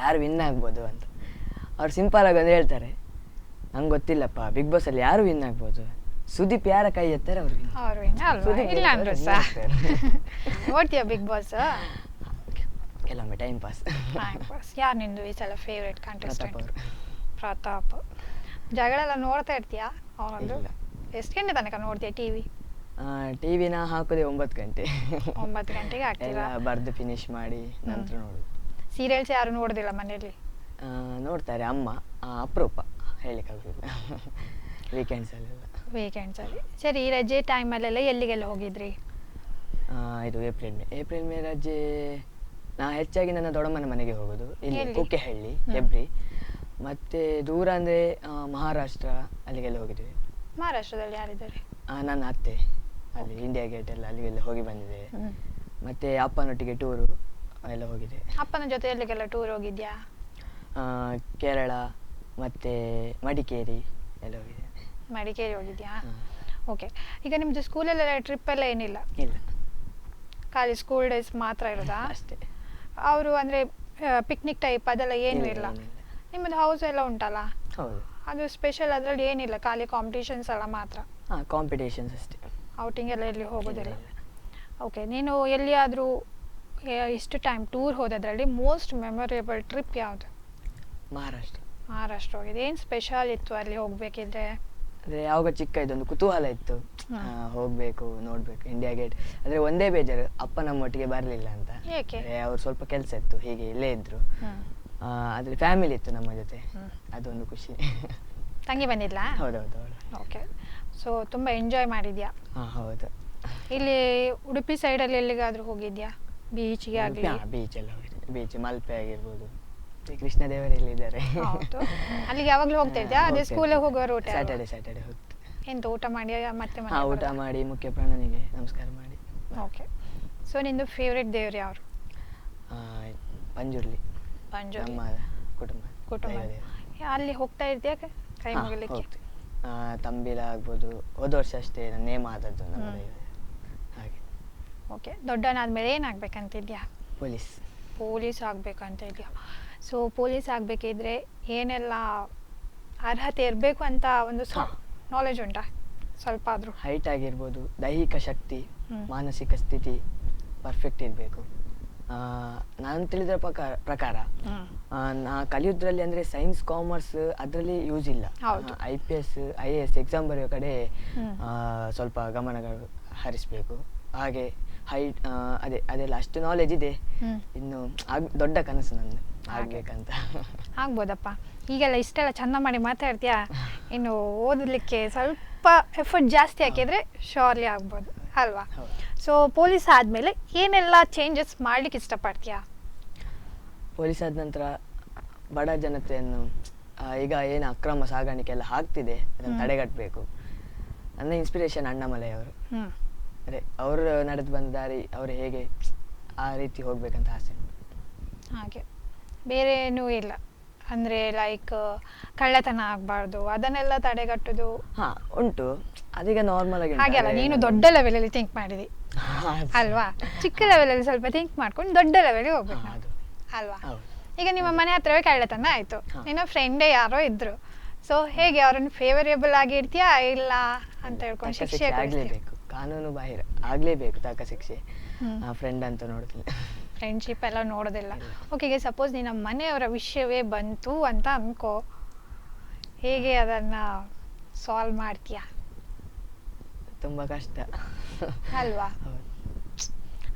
ಯಾರು ವಿನ್ ಆಗ್ಬೋದು ಅಂತ. ಅವ್ರು ಸಿಂಪಲ್ ಆಗಿ ಅಂದರೆ ಹೇಳ್ತಾರೆ ನಂಗೆ ಗೊತ್ತಿಲ್ಲಪ್ಪ ಬಿಗ್ ಬಾಸಲ್ಲಿ ಯಾರು ವಿನ್ ಆಗ್ಬೋದು? ಸುದೀಪ್ ಯಾರ ಕೈ ಎತ್ತಾರೆ ಅವ್ರು win. ಅವ್ರು ಅಲ್ವಾ? ಸುದೀಪ್ ಇಲ್ಲ ಅವ್ರು ಅಂದ್ರೆ win ಸಹ ಆಗ್ತಾರೆ. ನೋಡ್ತೀಯ ಬಿಗ್ ಬಾಸ್ ಕೆಲವೊಮ್ಮೆ ಟೈಮ್ ಪಾಸ್ ಯಾರು ನಿಂದು ಈ ಸಲ ಫೇವ್ರೇಟ್ ಕಂಟೆಸ್ಟೆಂಟ್ ಪ್ರತಾಪ್ ಜಗಳ ಎಲ್ಲ ನೋಡ್ತಾ ಇರ್ತೀಯಾ ಅವನೊಂದು. ಎಷ್ಟು ಗಂಟೆ ತನಕ ನೋಡ್ತೀಯಾ ಟಿವಿ ಟಿವಿನ ಹಾಕೋದೇ ಒಂಬತ್ತು ಗಂಟೆ. ಒಂಬತ್ತು ಗಂಟೆಗೆ ಆಗ್ತೀರಾ ಬರ್ದು ಫಿನಿಶ್ ಮಾಡಿ ನಂತರ ನೋಡುದು. ಸೀರಿಯಲ್ಸ್ ಯಾರು ನೋಡೋದಿಲ್ಲ ಮನೆಯಲ್ಲಿ? ಆ, ನೋಡ್ತಾರೆ ಅಮ್ಮ ಆ, ಅಪರೂಪ ಹೇಳಿಕ್ಕಾಗೋದಿಲ್ಲ ವೀಕೆಂಡ್ಸಲ್ಲೆಲ್ಲ ವೀಕೆಂಡ್ಸಲ್ಲಿ ಸರಿ ಈ ರಜೆ ಟೈಮಲ್ಲೆಲ್ಲ ಎಲ್ಲಿಗೆಲ್ಲ ಹೋಗಿದ್ರಿ? ಆ, ಇದು ಏಪ್ರಿಲ್ ಮೇ. ಏಪ್ರಿಲ್ ಮೇ ರಜೆ ನಾ ಹೆಚ್ಚಾಗಿ ನನ್ನ ದೊಡ್ಡಮ್ಮನ ಮನೆಗೆ ಹೋಗೋದು. ಇಲ್ಲಿ ಎಲ್ಲಿ? ಕುಕ್ಕೆಹಳ್ಳಿ ಹ್ಮ್. ಹೆಬ್ರಿ ಮತ್ತೆ ದೂರ ಅಂದ್ರೆ ಮಹಾರಾಷ್ಟ್ರ ಅಲ್ಲಿಗೆಲ್ಲ ಹೋಗಿದ್ದೇವೆ ಮಹಾರಾಷ್ಟ್ರದಲ್ಲಿ ಯಾರಿದ್ದಾರೆ? ಆ, ನನ್ನ ಅತ್ತೆ. ಅಲ್ಲಿ ಇಂಡಿಯಾ ಗೇಟ್ ಎಲ್ಲ ಅಲ್ಲಿಗೆಲ್ಲ ಹೋಗಿ ಬಂದಿದ್ದೇವೆ. ಮತ್ತೆ ಅಪ್ಪನೊಟ್ಟಿಗೆ ಟೂರು ಎಲ್ಲ ಹೋಗಿದೆ. ಅಪ್ಪನ ಜೊತೆ ಎಲ್ಲಿಗೆಲ್ಲ ಟೂರ್ ಹೋಗಿದ್ಯಾ? ಆ, ಕೇರಳ ಮತ್ತೆ ಮಡಿಕೇರಿ ಎಲ್ಲ ಹೋಗಿದೆ. ಮಡಿಕೇರಿ ಹೋಗಿದ್ಯಾ? ಹಾ. ಓಕೆ ಈಗ ನಿಮ್ದು ಸ್ಕೂಲಲ್ಲೆಲ್ಲ ಟ್ರಿಪ್ ಎಲ್ಲ ಏನಿಲ್ಲ? ಇಲ್ಲ. ಖಾಲಿ ಸ್ಕೂಲ್ ಡೇಸ್ ಮಾತ್ರ ಇರೋದಾ? ಅಷ್ಟೇ. ಅವರು ಅಂದ್ರೆ ಪಿಕ್ನಿಕ್ ಟೈಪ್ ಅದೆಲ್ಲ ಏನೂ ಇಲ್ಲ ಏನಿಲ್ಲ. ನಿಮ್ಮದು ಹೌಸ್ ಎಲ್ಲ ಉಂಟಲ್ಲ? ಹೌದು. ಅದು ಸ್ಪೆಷಲ್ ಅದರಲ್ಲಿ ಏನಿಲ್ಲ ಖಾಲಿ ಕಾಂಪಿಟೇಷನ್ಸ್ ಎಲ್ಲ ಮಾತ್ರ? ಹಾಂ ಕಾಂಪಿಟೇಷನ್ಸ್ ಅಷ್ಟೇ. ಔಟಿಂಗ್ ಎಲ್ಲ ಎಲ್ಲಿ ಹೋಗೋದಿಲ್ಲ? ಇಲ್ಲ, ಓಕೆ ನೀನು ಎಲ್ಲಿಯಾದರೂ ಇಷ್ಟು ಟೈಮ್ ಟೂರ್ ಹೋದದ್ರಲ್ಲಿ ಮೋಸ್ಟ್ ಮೆಮೊರೇಬಲ್ ಟ್ರಿಪ್ ಯಾವುದು? ಮಹಾರಾಷ್ಟ್ರ. ಮಹಾರಾಷ್ಟ್ರ ಹೋಗಿದೆ ಏನು ಸ್ಪೆಷಲ್ ಇತ್ತು ಅಲ್ಲಿ ಹೋಗ್ಬೇಕಿದ್ರೆ? ಅಂದರೆ ಯಾವಾಗ ಚಿಕ್ಕ ಇದೊಂದು ಕುತೂಹಲ ಇತ್ತು. ಹೋಗಬೇಕು ನೋಡಬೇಕು ಇಂಡಿಯಾ ಗೇಟ್ ಅಂದರೆ ಒಂದೇ ಬೇಜಾರು ಅಪ್ಪ ನಮ್ಮೊಟ್ಟಿಗೆ ಬರಲಿಲ್ಲ ಅಂತ. ಯಾಕೆ ಅವ್ರು ಸ್ವಲ್ಪ ಕೆಲಸ ಇತ್ತು ಹೀಗೆ ಇಲ್ಲೇ. ಆ, ಆದರೆ ಫ್ಯಾಮಿಲಿ ಇತ್ತು ನಮ್ಮ ಜೊತೆ. ಅದೊಂದು ಖುಷಿ. ತಂಗಿ ಬಂದಿಲ್ಲ ಹೌದು ಹೌದು. ಓಕೆ. ಸೊ ತುಂಬ ಎಂಜಾಯ್ ಮಾಡಿದ್ಯಾ? ಹಾಂ ಹೌದು. ಇಲ್ಲಿ ಉಡುಪಿ ಸೈಡಲ್ಲಿ ಎಲ್ಲಿಗಾದ್ರೂ ಹೋಗಿದ್ಯಾ? ಬೀಚ್ಗೆ ಆಗಲಿ. ಬೀಚ್ ಎಲ್ಲ ಹೋಗಿದೆ ಬೀಚ್ ಮಲ್ಪೆ ಆಗಿರ್ಬೋದು. ಕೃಷ್ಣ ದೇವರಲ್ಲಿ ಇದ್ದಾರೆ ಹೌದು. ಅಲ್ಲಿಗೆ ಯಾವಾಗಲೂ ಹೋಗ್ತಾ ಇದ್ಯಾ? ಅದೇ ಸ್ಕೂಲಿಗೆ ಹೋಗೋ ರೂಟ್ ಸ್ಯಾಟರ್ಡೆ ಸ್ಯಾಟರ್ಡೆ ಹೋಗ್ತು ಎಂತ ಊಟ ಮಾಡಿ ಮತ್ತೆ ಹಾ ಊಟ ಮಾಡಿ ಮುಖ್ಯ ಪ್ರಾಣನಿಗೆ ನಮಸ್ಕಾರ ಮಾಡಿ. ಓಕೆ ಸೊ ನಿಂದು ಫೇವ್ರೆಟ್ ದೇವ್ರು ಯಾರು? ಪಂಜುರ್ಲಿ. ಪಂಜುರ್ಲಿ. ನಮ್ಮ ಕುಟುಂಬ ಕುಟುಂಬ. ಅಲ್ಲಿ ಹೋಗ್ತಾ ಇರ್ತೀಯ ಕ- ಮುಗಿಲಿಕ್ಕೆ? ತಂಬಿಲ ಆಗ್ಬೋದು. ಹೋದ ವರ್ಷ ಅಷ್ಟೇ ನನ್ನ ನೇಮ ಆದದ್ದು ನಮ್ಮ ಹ್ಮ್. ದೈವ ದೇವರು. ಹಾಗೆ ಓಕೆ ದೊಡ್ಡನಾದ್ಮೇಲೆ ಏನಾಗಬೇಕಂತಿದ್ಯಾ? ಪೊಲೀಸ್. ಪೊಲೀಸ್ ಆಗ್ಬೇಕಂತ ಇದೆಯಾ ಸೊ ಪೊಲೀಸ್ ಆಗಬೇಕಿದ್ರೆ ಏನೆಲ್ಲ ಅರ್ಹತೆ ಇರಬೇಕು ಅಂತ ಒಂದು. ನಾಲೆಜ್ ಉಂಟಾ? ಸ್ವಲ್ಪ ಆದರೂ ಹೈಟ್ ಆಗಿರ್ಬೋದು ದೈಹಿಕ ಶಕ್ತಿ ಮಾನಸಿಕ ಸ್ಥಿತಿ ಪರ್ಫೆಕ್ಟ್ ಇರಬೇಕು. ನಾನು ತಿಳಿದ ಪ್ರಕಾರ ಪ್ರಕಾರ ನಾ ಕಲಿಯೋದ್ರಲ್ಲಿ ಅಂದರೆ ಸೈನ್ಸ್ ಕಾಮರ್ಸ್ ಅದರಲ್ಲಿ ಯೂಸ್ ಇಲ್ಲ. I P S I A S exam ಬರೆಯೋ ಕಡೆ ಸ್ವಲ್ಪ ಗಮನಗಳು ಹರಿಸಬೇಕು. ಹಾಗೆ ಹೈಟ್ ಅದೇ ಅದೆಲ್ಲ ಅಷ್ಟು ನಾಲೆಜ್ ಇದೆ. ಇನ್ನು ಆಗ್ ದೊಡ್ಡ ಕನಸು ನಂದು. ಆಗ್ಬೇಕಂತ. ಆಗ್ಬೋದಪ್ಪ. ಈಗೆಲ್ಲ ಇಷ್ಟೆಲ್ಲ ಚಂದ ಮಾಡಿ ಮಾತಾಡ್ತೀಯಾ? ಇನ್ನು ಓದಲಿಕ್ಕೆ ಸ್ವಲ್ಪ ಎಫರ್ಟ್ ಜಾಸ್ತಿ ಹಾಕಿದ್ರೆ ಶೋರ್ಲಿ ಆಗ್ಬೋದು. ಅಲ್ವಾ. ಸೊ ಪೊಲೀಸ್ ಆದಮೇಲೆ ಏನೆಲ್ಲ ಚೇಂಜಸ್ ಮಾಡ್ಲಿಕ್ಕೆ ಇಷ್ಟಪಡ್ತೀಯಾ? ಪೊಲೀಸ್ ಆದ ನಂತರ ಬಡ ಜನತೆಯನ್ನು ಆ, ಈಗ ಏನು ಅಕ್ರಮ ಸಾಗಾಣಿಕೆ ಎಲ್ಲ ಆಗ್ತಿದೆ. ಅದನ್ನು. ತಡೆಗಟ್ಟಬೇಕು ನನ್ನ ಇನ್ಸ್ಪಿರೇಷನ್ ಅಣ್ಣಾಮಲೈ ಅವರು ಅದೇ ಅವರು ನಡೆದು ಬಂದ ದಾರಿ ಅವರು ಹೇಗೆ ಆ ರೀತಿ ಹೋಗ್ಬೇಕಂತ ಆಸೆ ಹಾಗೆ. ಬೇರೇನೂ ಇಲ್ಲ. ಅಂದರೆ ಲೈಕ್ ಕಳ್ಳತನ ಆಗಬಾರ್ದು ಅದನ್ನೆಲ್ಲ ತಡೆಗಟ್ಟುದು. ಹಾ ಉಂಟು. ಅದೀಗ ನಾರ್ಮಲ್ ಆಗಿ ಉಂಟು. ಹಾಗೆ ಅಲ್ಲ ನೀನು ದೊಡ್ಡ ಲೆವೆಲಲ್ಲಿ ಥಿಂಕ್ ಮಾಡಿದಿ. ಹಾ, ಅದು- ಅಲ್ವಾ? ಚಿಕ್ಕ ಲೆವೆಲಲ್ಲಿ ಸ್ವಲ್ಪ ಥಿಂಕ್ ಮಾಡ್ಕೊಂಡು ದೊಡ್ಡ ಲೆವೆಲಿಗೆ ಹೋಗ್ಬೇಕು ಹಾ, ನಾವು. ಅದು. ಅಲ್ವಾ? ಹೌದು. ಈಗ ನಿಮ್ಮ ಮನೆ ಹತ್ರವೇ ಕಳ್ಳತನ ಆಯ್ತು. ಹಾ. ನಿನ್ನ ಫ್ರೆಂಡೇ ಯಾರೋ ಇದ್ರು. ಸೊ ಹೇಗೆ ಅವ್ರನ್ನ ಫೇವರೇಬಲ್ ಆಗಿ ಇಡ್ತೀಯಾ ಇಲ್ಲ ಅಂತ ಹೇಳ್ಕೊಂಡು ತಕ್ಕ ಶಿಕ್ಷೆ ಶಿಕ್ಷೆ ಕೊಡಿಸ್ತೀಯ ಆಗ್ಲೇಬೇಕು. ಕಾನೂನು ಬಾಹಿರ ಆಗ್ಲೇಬೇಕು ತಕ್ಕ ಶಿಕ್ಷೆ. ಫ್ರೆಂಡ್ ಅಂತ ನೋಡುದಿಲ್ಲ ಫ್ರೆಂಡ್ಶಿಪ್ ಎಲ್ಲ ನೋಡೋದಿಲ್ಲ. ಓಕೆ ಈಗ ಸಪೋಸ್ ನಿನ್ನ ಮನೆಯವರ ವಿಷಯವೇ ಬಂತು ಅಂತ ಅನ್ಕೋ. ಹೇಗೆ ಅದನ್ನ ಸಾಲ್ವ್ ಮಾಡ್ತೀಯಾ? ತುಂಬಾ ಕಷ್ಟ. ಅಲ್ವಾ?